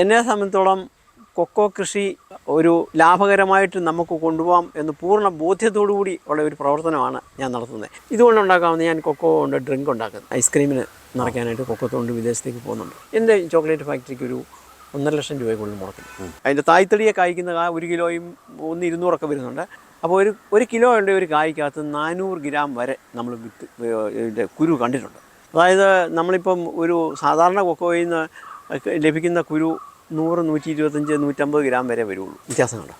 എന്നെ സംബന്ധിച്ചോളം കൊക്കോ കൃഷി ഒരു ലാഭകരമായിട്ട് നമുക്ക് കൊണ്ടുപോകാം എന്ന് പൂർണ ബോധ്യത്തോടു കൂടി ഉള്ള ഒരു പ്രവർത്തനമാണ് ഞാൻ നടത്തുന്നത്. ഇതുകൊണ്ട് ഉണ്ടാക്കാവുന്ന ഞാൻ കൊക്കോ കൊണ്ട് ഡ്രിങ്ക് ഉണ്ടാക്കുന്നത്. ഐസ്ക്രീമിന് നിറയ്ക്കാനായിട്ട് കൊക്കോ കൊണ്ട് വിദേശത്തേക്ക് പോകുന്നുണ്ട്. എന്റെ ചോക്ലേറ്റ് ഫാക്ടറിക്ക് ഒരു ഒന്നര ലക്ഷം രൂപയ്ക്കുള്ളിൽ മുടക്കും അതിന്റെ തായ്തടിയെ കായ്ക്കുന്ന ഒരു കിലോയും ഒന്ന് ഇരുന്നൂറൊക്കെ വരുന്നുണ്ട്. അപ്പോൾ ഒരു ഒരു കിലോ ഉണ്ട് ഒരു കായ്ക്കകത്ത് നാനൂറ് ഗ്രാം വരെ നമ്മൾ വിത്ത് കുരു കണ്ടിട്ടുണ്ട്. അതായത് നമ്മളിപ്പം ഒരു സാധാരണ കൊക്കോയിൽ നിന്ന് ലഭിക്കുന്ന കുരു നൂറ് നൂറ്റി ഇരുപത്തഞ്ച് നൂറ്റമ്പത് ഗ്രാം വരെ വരുള്ളൂ. വ്യത്യാസമുണ്ട്.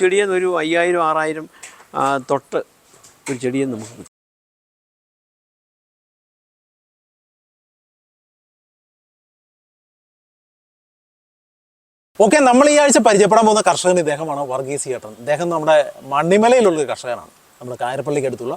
ചെടിയിൽ നിന്ന് ഒരു അയ്യായിരം ആറായിരം തൊട്ട് ഒരു ചെടിയിൽ നമുക്ക് ഓക്കെ നമ്മൾ ഈ ആഴ്ച പരിചയപ്പെടാൻ പോകുന്ന കർഷകൻ ഇദ്ദേഹമാണ് വർഗീസ് ചേട്ടൻ. ഇദ്ദേഹം നമ്മുടെ മണ്ണിമലയിലുള്ള ഒരു കർഷകനാണ്. നമ്മുടെ കായരപ്പള്ളിക്ക് അടുത്തുള്ള.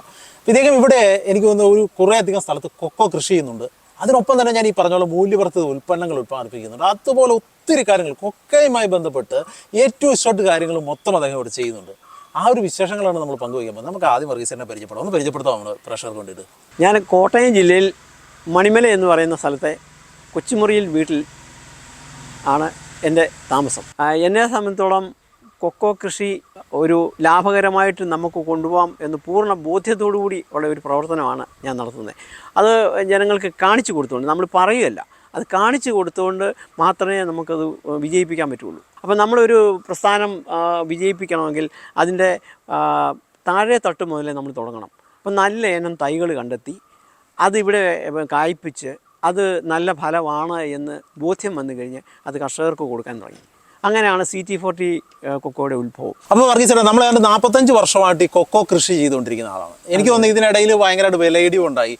ഇദ്ദേഹം ഇവിടെ എനിക്ക് തോന്നുന്നു ഒരു കുറേ അധികം സ്ഥലത്ത് കൊക്കോ കൃഷി ചെയ്യുന്നുണ്ട്. അതിനൊപ്പം തന്നെ ഞാൻ ഈ പറഞ്ഞോളൂ മൂല്യവർദ്ധിത ഉൽപ്പന്നങ്ങൾ ഉൽപ്പാദിപ്പിക്കുന്നുണ്ട്. അതുപോലെ ഒത്തിരി കാര്യങ്ങൾ കൊക്കയുമായി ബന്ധപ്പെട്ട് ഏറ്റവും ഷോട്ട് കാര്യങ്ങൾ മൊത്തം അദ്ദേഹം ഇവിടെ ചെയ്യുന്നുണ്ട്. ആ ഒരു വിശേഷങ്ങളാണ് നമ്മൾ പങ്കുവയ്ക്കുമ്പോൾ നമുക്ക് ആദ്യം വർഗീസിനെ പരിചയപ്പെടാം. ഒന്ന് പരിചയപ്പെടുത്താം നമ്മൾ പ്രഷർ കൊണ്ടിട്ട് ഞാൻ കോട്ടയം ജില്ലയിൽ മണിമല എന്ന് പറയുന്ന സ്ഥലത്തെ കൊച്ചുമുറിയിൽ വീട്ടിൽ ആണ് എന്റെ താമസം. എന്നെ സംബന്ധിച്ചോളം കൊക്കോ കൃഷി ഒരു ലാഭകരമായിട്ട് നമുക്ക് കൊണ്ടുപോകാം എന്ന് പൂർണ ബോധ്യത്തോടുകൂടി ഉള്ള ഒരു പ്രവർത്തനമാണ് ഞാൻ നടത്തുന്നത്. അത് ജനങ്ങൾക്ക് കാണിച്ചു കൊടുത്തുകൊണ്ട് നമ്മൾ പറയുകയല്ല. അത് കാണിച്ചു കൊടുത്തുകൊണ്ട് മാത്രമേ നമുക്കത് വിജയിപ്പിക്കാൻ പറ്റുള്ളൂ. അപ്പോൾ നമ്മളൊരു പ്രസ്ഥാനം വിജയിപ്പിക്കണമെങ്കിൽ അതിന്റെ താഴെ തട്ട് മുതലേ നമ്മൾ തുടങ്ങണം. അപ്പം നല്ല ഇനം തൈകൾ കണ്ടെത്തി അതിവിടെ കായ്പിച്ച് അത് നല്ല ഫലമാണ് എന്ന് ബോധ്യം വന്നു കഴിഞ്ഞ് അത് കർഷകർക്ക് കൊടുക്കാൻ തുടങ്ങി. അങ്ങനെയാണ് സി ടി ഫോർട്ടി കൊക്കോയുടെ ഉത്ഭവം. അപ്പോൾ വർഗീസേട്ടാ നമ്മൾ ഏതാണ്ട് നാൽപ്പത്തഞ്ച് വർഷമായിട്ട് ഈ കൊക്കോ കൃഷി ചെയ്തുകൊണ്ടിരിക്കുന്ന ആളാണ്. എനിക്ക് തോന്നുന്നു ഇതിനിടയിൽ ഭയങ്കരമായിട്ട് വിലയിടിവ് ഉണ്ടായി.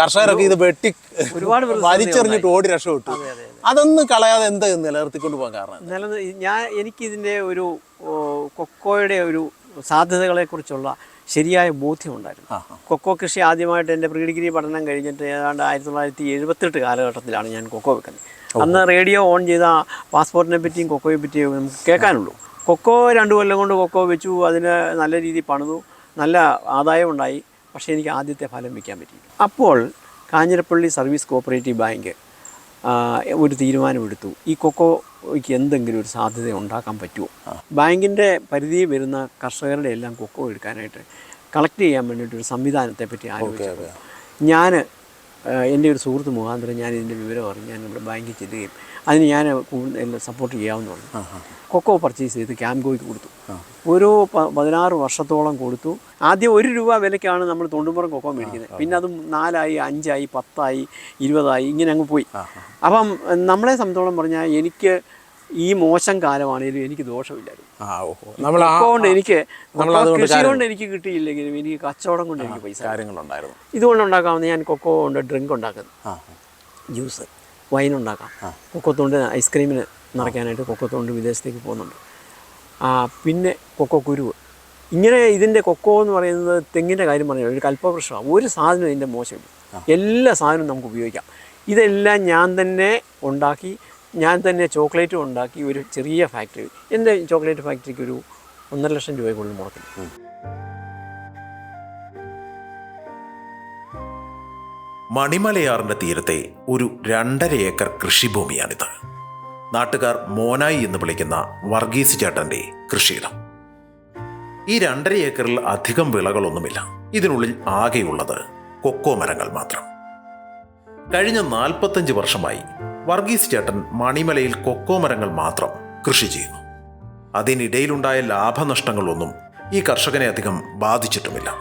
കർഷകരൊക്കെ ഇത് വെട്ടി ഒരുപാട് വലിച്ചെറിഞ്ഞിട്ട് ഓടി രക്ഷപ്പെട്ടു. അതൊന്നും കളയാതെ എന്ത് നിലനിർത്തിക്കൊണ്ട് പോകാൻ കാരണം നില ഞാൻ എനിക്കിതിന്റെ ഒരു കൊക്കോയുടെ ഒരു സാധ്യതകളെക്കുറിച്ചുള്ള ശരിയായ ബോധ്യമുണ്ടായിരുന്നു. കൊക്കോ കൃഷി ആദ്യമായിട്ട് എന്റെ പ്രീ ഡിഗ്രി പഠനം കഴിഞ്ഞിട്ട് ഏതാണ്ട് ആയിരത്തി തൊള്ളായിരത്തി എഴുപത്തെട്ട് കാലഘട്ടത്തിലാണ് ഞാൻ കൊക്കോ വെക്കുന്നത്. അന്ന് റേഡിയോ ഓൺ ചെയ്ത പാസ്പോർട്ടിനെ പറ്റിയും കൊക്കോയെ പറ്റിയും നമുക്ക് കേൾക്കാനുള്ളൂ. കൊക്കോ രണ്ട് കൊല്ലം കൊണ്ട് കൊക്കോ വെച്ചു അതിന് നല്ല രീതിയിൽ പണിതു നല്ല ആദായം ഉണ്ടായി പക്ഷേ എനിക്ക് ആദ്യത്തെ ഫലം വയ്ക്കാൻ പറ്റി അപ്പോൾ കാഞ്ഞിരപ്പള്ളി സർവീസ് കോപ്പറേറ്റീവ് ബാങ്ക് ഒരു തീരുമാനമെടുത്തു. ഈ കൊക്കോയ്ക്ക് എന്തെങ്കിലും ഒരു സാധ്യത ഉണ്ടാക്കാൻ പറ്റുമോ? ബാങ്കിന്റെ പരിധിയിൽ വരുന്ന കർഷകരുടെ എല്ലാം കൊക്കോ എടുക്കാനായിട്ട് കളക്ട് ചെയ്യാൻ വേണ്ടിയിട്ട് ഒരു സംവിധാനത്തെ പറ്റി ആലോചിച്ചു ഞാൻ എന്റെ ഒരു സുഹൃത്ത് മുഖാന്തരം ഞാൻ ഇതിന്റെ വിവരം അറിഞ്ഞ് ഞാൻ ഇവിടെ ബാങ്കിൽ ചെല്ലുകയും അതിന് ഞാൻ കൂടുതൽ സപ്പോർട്ട് ചെയ്യാമെന്ന് പറഞ്ഞു. കൊക്കോ പർച്ചേസ് ചെയ്ത് ക്യാംഗോയ്ക്ക് കൊടുത്തു. ഓരോ പതിനാറ് വർഷത്തോളം കൊടുത്തു. ആദ്യം ഒരു രൂപ വിലയ്ക്കാണ് നമ്മൾ തൊണ്ടുമ്പുറം കൊക്കോ മേടിക്കുന്നത്. പിന്നെ അത് നാലായി അഞ്ചായി പത്തായി ഇരുപതായി ഇങ്ങനെ അങ്ങ് പോയി. അപ്പം നമ്മളെ സംബന്ധിച്ചോളം പറഞ്ഞാൽ എനിക്ക് ഈ മോശം കാലമാണെങ്കിലും എനിക്ക് ദോഷമില്ലായിരുന്നു. നമ്മൾ എനിക്ക് നമ്മൾ അതുകൊണ്ട് കൃഷി കൊണ്ട് എനിക്ക് കിട്ടിയില്ലെങ്കിലും എനിക്ക് കച്ചവടം കൊണ്ട് എനിക്ക് പൈസ കാര്യങ്ങളുണ്ടായിരുന്നു. ഇതുകൊണ്ട് ഉണ്ടാക്കാവുന്ന ഞാൻ കൊക്കോ കൊണ്ട് ഡ്രിങ്ക് ഉണ്ടാക്കുന്നു. ജ്യൂസ് വൈൻ ഉണ്ടാക്കാം. കൊക്കോത്തോണ്ട് ഐസ്ക്രീമിന് നിറയ്ക്കാനായിട്ട് കൊക്കോത്തോണ്ട് വിദേശത്തേക്ക് പോകുന്നുണ്ട്. പിന്നെ കൊക്കോ കുരുവ്. ഇങ്ങനെ ഇതിന്റെ കൊക്കോ എന്ന് പറയുന്നത് തെങ്ങിന്റെ കാര്യം പറഞ്ഞാൽ ഒരു കൽപ്പവൃക്ഷമാണ്. ഒരു സാധനം ഇതിന്റെ മോശമില്ല. എല്ലാ സാധനവും നമുക്ക് ഉപയോഗിക്കാം. ഇതെല്ലാം ഞാൻ തന്നെ ഉണ്ടാക്കി ഞാൻ തന്നെ ചോക്ലേറ്റ് ഉണ്ടാക്കി ഒരു ചെറിയ ഫാക്ടറി. എന്റെ ചോക്ലേറ്റ് ഫാക്ടറിക്ക് ഒരു ഒന്നര ലക്ഷം രൂപയ്ക്കുള്ളിൽ മുടക്കും മണിമലയാറിന്റെ തീരത്തെ ഒരു രണ്ടര ഏക്കർ കൃഷിഭൂമിയാണിത്. നാട്ടുകാർ മോനായി എന്ന് വിളിക്കുന്ന വർഗീസ് ചേട്ടന്റെ കൃഷിയിടം. ഈ രണ്ടര ഏക്കറിൽ അധികം വിളകളൊന്നുമില്ല. ഇതിനുള്ളിൽ ആകെയുള്ളത് കൊക്കോ മരങ്ങൾ മാത്രം. കഴിഞ്ഞ നാൽപ്പത്തഞ്ച് വർഷമായി വർഗീസ് ചേട്ടൻ മണിമലയിൽ കൊക്കോ മരങ്ങൾ മാത്രം കൃഷി ചെയ്യുന്നു. അതിനിടയിലുണ്ടായ ലാഭനഷ്ടങ്ങളൊന്നും ഈ കർഷകനെ അധികം ബാധിച്ചിട്ടുമില്ല.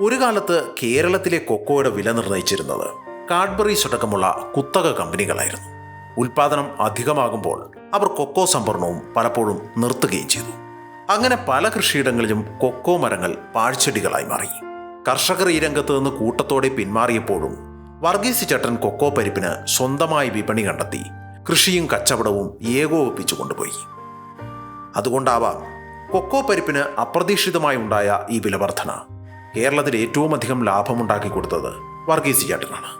ഒരു കാലത്ത് കേരളത്തിലെ കൊക്കോയുടെ വില നിർണയിച്ചിരുന്നത് കാഡ്ബറീസ് അടക്കമുള്ള കുത്തക കമ്പനികളായിരുന്നു. ഉൽപാദനം അധികമാകുമ്പോൾ അവർ കൊക്കോ സംഭരണവും പലപ്പോഴും നിർത്തുകയും ചെയ്തു. അങ്ങനെ പല കൃഷിയിടങ്ങളിലും കൊക്കോ മരങ്ങൾ പാഴ്ചെടികളായി മാറി. കർഷകർ ഈ രംഗത്ത് നിന്ന് കൂട്ടത്തോടെ പിന്മാറിയപ്പോഴും വർഗീസ് ചേട്ടൻ കൊക്കോ പരിപ്പിന് സ്വന്തമായി വിപണി കണ്ടെത്തി. കൃഷിയും കച്ചവടവും ഏകോപിപ്പിച്ചു കൊണ്ടുപോയി. അതുകൊണ്ടാവാം കൊക്കോ പരിപ്പിന് അപ്രതീക്ഷിതമായി ഉണ്ടായ ഈ വിലവർധന കേരളത്തിൽ ഏറ്റവും അധികം ലാഭമുണ്ടാക്കി കൊടുത്തത് വർഗീസ് ചേട്ടനാണ്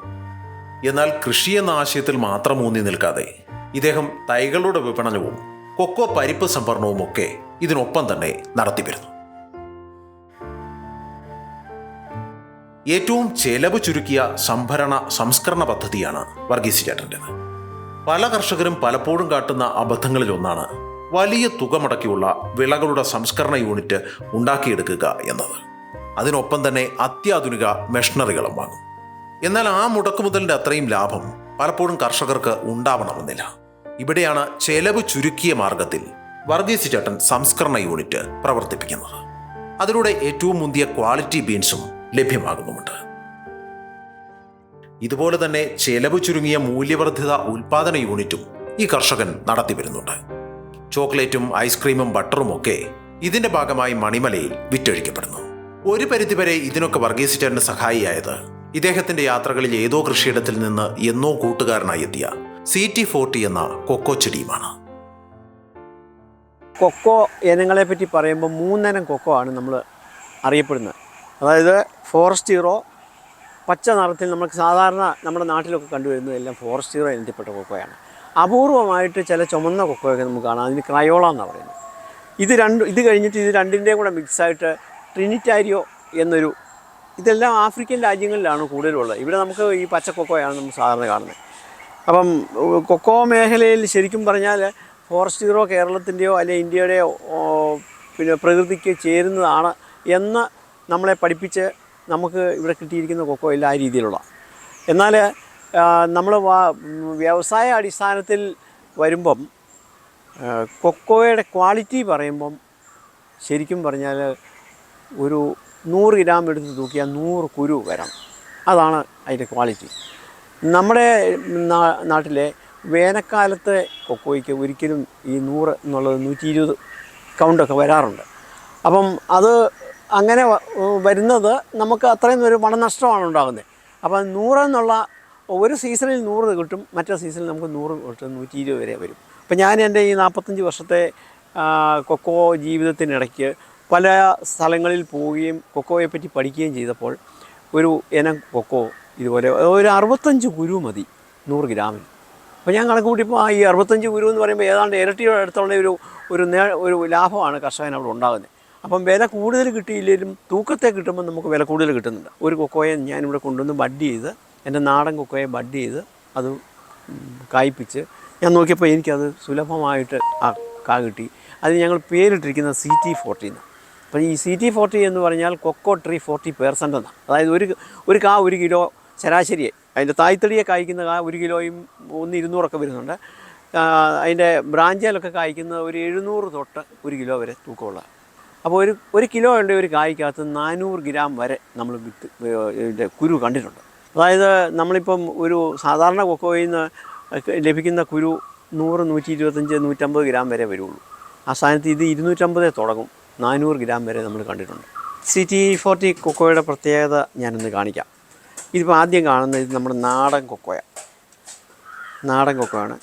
എന്നാൽ കൃഷി എന്ന ആശയത്തിൽ മാത്രം ഊന്നി നിൽക്കാതെ ഇദ്ദേഹം തൈകളുടെ വിപണനവും കൊക്കോ പരിപ്പ് സംഭരണവും ഒക്കെ ഇതിനൊപ്പം തന്നെ നടത്തിവരുന്നു. ഏറ്റവും ചെലവ് ചുരുക്കിയ സംഭരണ സംസ്കരണ പദ്ധതിയാണ് വർഗീസ് ചേട്ടന്റെത്. പല കർഷകരും പലപ്പോഴും കാട്ടുന്ന അബദ്ധങ്ങളിലൊന്നാണ് വലിയ തുക മുടക്കിയുള്ള വിളകളുടെ സംസ്കരണ യൂണിറ്റ് ഉണ്ടാക്കിയെടുക്കുക എന്നത്. അതിനൊപ്പം തന്നെ അത്യാധുനിക മെഷീനറികളും വാങ്ങും. എന്നാൽ ആ മുടക്കുമുതലിന്റെ അത്രയും ലാഭം പലപ്പോഴും കർഷകർക്ക് ഉണ്ടാവണമെന്നില്ല. ഇവിടെയാണ് ചെലവ് ചുരുക്കിയ മാർഗത്തിൽ വർഗീസ് ചേട്ടൻ സംസ്കരണ യൂണിറ്റ് പ്രവർത്തിപ്പിക്കുന്നത്. അതിലൂടെ ഏറ്റവും മുന്തിയ ക്വാളിറ്റി ബീൻസും ലഭ്യമാകുന്നുമുണ്ട്. ഇതുപോലെ തന്നെ ചെലവ് ചുരുങ്ങിയ മൂല്യവർദ്ധിത ഉൽപാദന യൂണിറ്റും ഈ കർഷകൻ നടത്തി വരുന്നുണ്ട് ചോക്ലേറ്റും ഐസ്ക്രീമും ബട്ടറും ഒക്കെ ഇതിന്റെ ഭാഗമായി മണിമലയിൽ വിറ്റഴിക്കപ്പെടുന്നു. ഒരു പരിധിവരെ ഇതിനൊക്കെ വർഗീസ് സഹായിയായത് ഇദ്ദേഹത്തിന്റെ യാത്രകളിൽ ഏതോ കൃഷിയിടത്തിൽ നിന്ന് എന്നോ കൂട്ടുകാരനായി എത്തിയ സി ടി ഫോർട്ടി എന്ന കൊക്കോ ചെടിയുമാണ്. കൊക്കോ ഇനങ്ങളെ പറ്റി പറയുമ്പോൾ മൂന്നിനം കൊക്കോ ആണ് നമ്മൾ അറിയപ്പെടുന്നത്. അതായത് ഫോറസ്റ്റ് ഹീറോ പച്ച നിറത്തിൽ നമുക്ക് സാധാരണ നമ്മുടെ നാട്ടിലൊക്കെ കണ്ടുവരുന്നതെല്ലാം ഫോറസ്റ്റ് ഹീറോ ഇനത്തിൽപ്പെട്ട കൊക്കോയാണ്. അപൂർവമായിട്ട് ചില ചുമന്ന കൊക്കോയൊക്കെ നമുക്ക് കാണാം. അതിന് ക്രയോള എന്നാണ് പറയുന്നത്. ഇത് രണ്ട് ഇത് കഴിഞ്ഞിട്ട് ഇത് രണ്ടിന്റെയും കൂടെ മിക്സായിട്ട് ട്രിനിറ്റാരിയോ എന്നൊരു ഇതെല്ലാം ആഫ്രിക്കൻ രാജ്യങ്ങളിലാണ് കൂടുതലുള്ളത്. ഇവിടെ നമുക്ക് ഈ പച്ച കൊക്കോയാണ് നമ്മൾ സാധാരണ കാണുന്നത്. അപ്പം കൊക്കോ മേഖലയിൽ ശരിക്കും പറഞ്ഞാൽ ഫോറസ്റ്റ് ഹീറോ കേരളത്തിന്റെയോ അല്ലെങ്കിൽ ഇന്ത്യയുടെയോ പിന്നെ പ്രകൃതിക്ക് ചേരുന്നതാണ് എന്ന് നമ്മളെ പഠിപ്പിച്ച് നമുക്ക് ഇവിടെ കിട്ടിയിരിക്കുന്ന കൊക്കോ ഇല്ല ആ രീതിയിലുള്ള. എന്നാൽ നമ്മൾ വ്യവസായ അടിസ്ഥാനത്തിൽ വരുമ്പം കൊക്കോയുടെ ക്വാളിറ്റി പറയുമ്പം ശരിക്കും പറഞ്ഞാൽ ഒരു നൂറ് ഗ്രാം എടുത്ത് തൂക്കിയാൽ നൂറ് കുരു വരണം അതാണ് അതിന്റെ ക്വാളിറ്റി. നമ്മുടെ നാട്ടിലെ വേനൽക്കാലത്തെ കൊക്കോയ്ക്ക് ഒരിക്കലും ഈ നൂറ് എന്നുള്ളത് നൂറ്റി ഇരുപത് കൗണ്ടൊക്കെ വരാറുണ്ട്. അപ്പം അത് അങ്ങനെ വരുന്നത് നമുക്ക് അത്രയും ഒരു പണനഷ്ടമാണ് ഉണ്ടാകുന്നത് അപ്പം നൂറെന്നുള്ള ഒരു സീസണിൽ നൂറ് കിട്ടും മറ്റേ സീസണിൽ നമുക്ക് നൂറ് കിട്ടും നൂറ്റി ഇരുപത് വരെ വരും. അപ്പം ഞാൻ എന്റെ ഈ നാൽപ്പത്തഞ്ച് വർഷത്തെ കൊക്കോ ജീവിതത്തിനിടയ്ക്ക് പല സ്ഥലങ്ങളിൽ പോവുകയും കൊക്കോയെ പറ്റി പഠിക്കുകയും ചെയ്തപ്പോൾ ഒരു ഇനം കൊക്കോ ഇതുപോലെ ഒരു അറുപത്തഞ്ച് കുരു മതി നൂറ് ഗ്രാമിൽ അപ്പോൾ ഞാൻ കണക്ക് കൂട്ടിയപ്പോൾ ഈ അറുപത്തഞ്ച് കുരു എന്ന് പറയുമ്പോൾ ഏതാണ്ട് ഇരട്ടിയുടെ അടുത്തുള്ള ഒരു ഒരു നേ ഒരു ലാഭമാണ് കർഷകൻ അവിടെ ഉണ്ടാകുന്നത് അപ്പം വില കൂടുതൽ കിട്ടിയില്ലെങ്കിലും തൂക്കത്തെ കിട്ടുമ്പോൾ നമുക്ക് വില കൂടുതൽ കിട്ടുന്നുണ്ട്. ഒരു കൊക്കോയെ ഞാനിവിടെ കൊണ്ടുവന്ന് ബഡ് ചെയ്ത് എന്റെ നാടൻ കൊക്കോയെ ബഡ് ചെയ്ത് അത് കായ്പ്പിച്ച് ഞാൻ നോക്കിയപ്പോൾ എനിക്കത് സുലഭമായിട്ട് ആ കാ കിട്ടി. അതിന് ഞങ്ങൾ പേരിട്ടിരിക്കുന്നത് സി ടി ഫോർട്ടി എന്ന് അപ്പോൾ ഈ സി ടി ഫോർട്ടി എന്ന് പറഞ്ഞാൽ കൊക്കോ ട്രീ ഫോർട്ടി പേഴ്സന്റ് എന്നാണ് അതായത് ഒരു ഒരു കാ ഒരു കിലോ ശരാശരിയെ അതിന്റെ തായ്തടിയെ കായ്ക്കുന്ന കാ ഒരു കിലോയും ഒന്ന് ഇരുന്നൂറൊക്കെ വരുന്നുണ്ട്. അതിന്റെ ബ്രാഞ്ചിലൊക്കെ കായ്ക്കുന്ന ഒരു എഴുന്നൂറ് തൊട്ട് ഒരു കിലോ വരെ തൂക്കമുള്ള അപ്പോൾ ഒരു ഒരു കിലോ ഉണ്ട് ഒരു കായ്ക്കകത്ത് നാനൂറ് ഗ്രാം വരെ നമ്മൾ വിത്ത് ഇതിന്റെ കുരു കണ്ടിട്ടുണ്ട്. അതായത് നമ്മളിപ്പം ഒരു സാധാരണ കൊക്കോയിൽ നിന്ന് ലഭിക്കുന്ന കുരു നൂറ് നൂറ്റി ഇരുപത്തഞ്ച് നൂറ്റമ്പത് ഗ്രാം വരെ വരുള്ളൂ. ആ സ്ഥാനത്ത് ഇത് ഇരുന്നൂറ്റമ്പതേ തുടങ്ങും. നാനൂറ് ഗ്രാം വരെ നമ്മൾ കണ്ടിട്ടുണ്ട്. സി ടി ഫോർട്ടി കൊക്കോയുടെ പ്രത്യേകത ഞാനൊന്ന് കാണിക്കാം. ഇതിപ്പോൾ ആദ്യം കാണുന്നത് ഇത് നമ്മുടെ നാടൻ കൊക്കോയ. നാടൻ കൊക്കോയാണ്.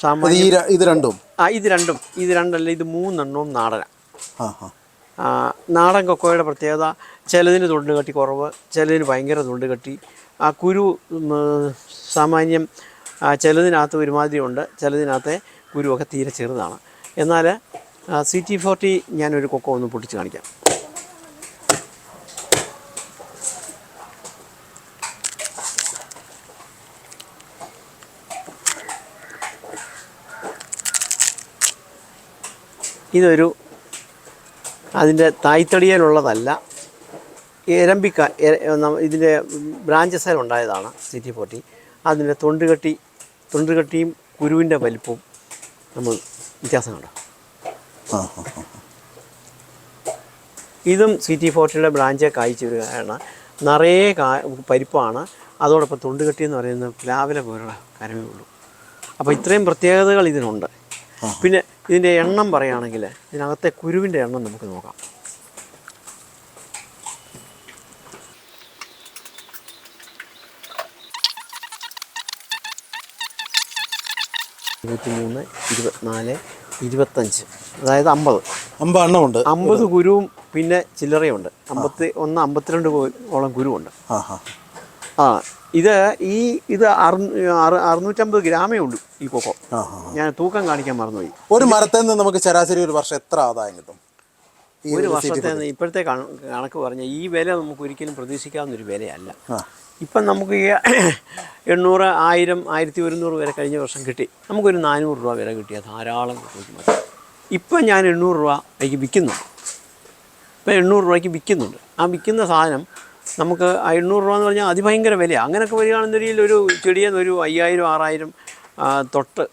സാമ്പത്തിക സാമാന്യ ഇത് രണ്ടും? ആ ഇത് രണ്ടും. ഇത് രണ്ടല്ല ഇത് മൂന്നെണ്ണവും നാടനാണ് ആ ആ, നാടൻ കൊക്കോയുടെ പ്രത്യേകത ചിലതിന് തുണ്ട് കെട്ടി കുറവ് ചിലതിന് ഭയങ്കര തുണ്ട് കെട്ടി. ആ കുരു സാമാന്യം ചിലതിനകത്ത് ഒരുമാതിരി ഉണ്ട് ചിലതിനകത്തെ കുരുവൊക്കെ തീരെ ചെറുതാണ്. എന്നാൽ സി ടി ഫോർട്ടി ഞാനൊരു കൊക്കോ ഒന്ന് പൊട്ടിച്ച് കാണിക്കാം. ഇതൊരു അതിന്റെ തായ്തടിയിലുള്ളതല്ല. എരമ്പിക്ക ഇതിന്റെ ബ്രാഞ്ചസ് ഉണ്ടായതാണ് സിറ്റി ഫോർട്ടി. അതിന്റെ തൊണ്ടുകെട്ടി തൊണ്ടുകെട്ടിയും കുരുവിന്റെ വലിപ്പവും നമ്മൾ വ്യത്യാസം കണ്ടു. ഇതും സിറ്റി ഫോർട്ടിയുടെ ബ്രാഞ്ചെ കായ്ച്ചു വരികയാണ് നിറയെ കാ പരിപ്പാണ്. അതോടൊപ്പം തൊണ്ടുകെട്ടി എന്ന് പറയുന്നത് പ്ലാവിലെ പോലുള്ള കരമേ ഉള്ളൂ. അപ്പോൾ ഇത്രയും പ്രത്യേകതകൾ ഇതിനുണ്ട്. പിന്നെ ഇതിന്റെ എണ്ണം പറയുകയാണെങ്കിൽ ഇതിനകത്തെ കുരുവിന്റെ എണ്ണം നമുക്ക് നോക്കാം. ഇരുപത്തിമൂന്ന് ഇരുപത്തിനാല് ഇരുപത്തഞ്ച് അതായത് അമ്പത്. അമ്പത് എണ്ണമുണ്ട്. അമ്പത് കുരുവും പിന്നെ ചില്ലറയുണ്ട്. അമ്പത്തി ഒന്ന് അമ്പത്തിരണ്ട് ഓളം കുരുവുണ്ട്. ആ ആ ഇത് ഈ ഇത് അറു- അറു- അറുന്നൂറ്റമ്പത് ഗ്രാമേ ഉള്ളൂ ഈ കൊക്കോ. ഞാൻ തൂക്കം കാണിക്കാൻ മറന്നുപോയി. ഒരു മരത്തിൽ നിന്ന് നമുക്ക് ശരാശരി ഒരു വർഷം എത്ര ആദായം കിട്ടും? ഒരു വർഷത്തെ ഇപ്പോഴത്തെ കണ- കണക്ക് പറഞ്ഞാൽ ഈ വില നമുക്ക് ഒരിക്കലും പ്രതീക്ഷിക്കാവുന്ന ഒരു വിലയല്ല ഇപ്പം നമുക്ക് ഈ എണ്ണൂറ് ആയിരം ആയിരത്തി ഒരുന്നൂറ് വരെ കഴിഞ്ഞ വർഷം കിട്ടി. നമുക്കൊരു നാനൂറ് രൂപ വില കിട്ടിയ ധാരാളം മതി. ഇപ്പം ഞാൻ എണ്ണൂറ് രൂപ എനിക്ക് വിൽക്കുന്നു ഇപ്പം എണ്ണൂറ് രൂപയ്ക്ക് വിൽക്കുന്നുണ്ട്. ആ വിൽക്കുന്ന സാധനം നമുക്ക് എണ്ണൂറ് രൂപ എന്ന് പറഞ്ഞാൽ അതിഭയങ്കര വിലയാണ് അങ്ങനെയൊക്കെ വരികയാണെന്നുണ്ടെങ്കിൽ ഒരു ചെടിയിൽ ഒരു അയ്യായിരം ആറായിരം തൊട്ട്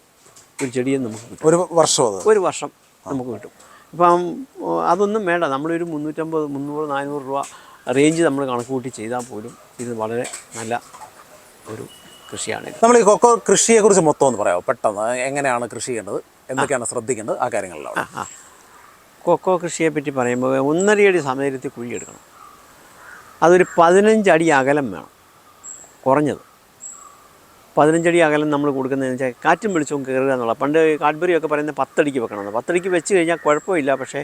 ഒരു ചെടിയിൽ നമുക്ക് കിട്ടും. ഒരു വർഷം ഒരു വർഷം നമുക്ക് കിട്ടും. ഇപ്പം അതൊന്നും വേണ്ട. നമ്മളൊരു മുന്നൂറ്റമ്പത് മുന്നൂറ് നാനൂറ് രൂപ റേഞ്ച് നമ്മൾ കണക്ക് കൂട്ടി ചെയ്താൽ പോലും ഇത് വളരെ നല്ല ഒരു കൃഷിയാണ് നമ്മൾ ഈ കൊക്കോ കൃഷിയെക്കുറിച്ച് മൊത്തം ഒന്ന് പറയാമോ? പെട്ടെന്ന് എങ്ങനെയാണ് കൃഷി ചെയ്യേണ്ടത് എന്തൊക്കെയാണ് ശ്രദ്ധിക്കേണ്ടത് ആ കാര്യങ്ങളിലാണ് കൊക്കോ കൃഷിയെ പറ്റി പറയുമ്പോൾ ഒന്നരയടി സമയത്തിൽ കുഴിയെടുക്കണം. അതൊരു പതിനഞ്ചടി അകലം വേണം. കുറഞ്ഞത്. പതിനഞ്ചടി അകലം നമ്മൾ കൊടുക്കുന്നതെന്ന് വെച്ചാൽ കാറ്റും വെളിച്ചവും കയറുക എന്നുള്ള പണ്ട് കാഡ്ബറിയൊക്കെ പറയുന്നത് പത്തടിക്ക് വെക്കണമെന്ന്. പത്തടിക്ക് വെച്ച് കഴിഞ്ഞാൽ കുഴപ്പമില്ല പക്ഷേ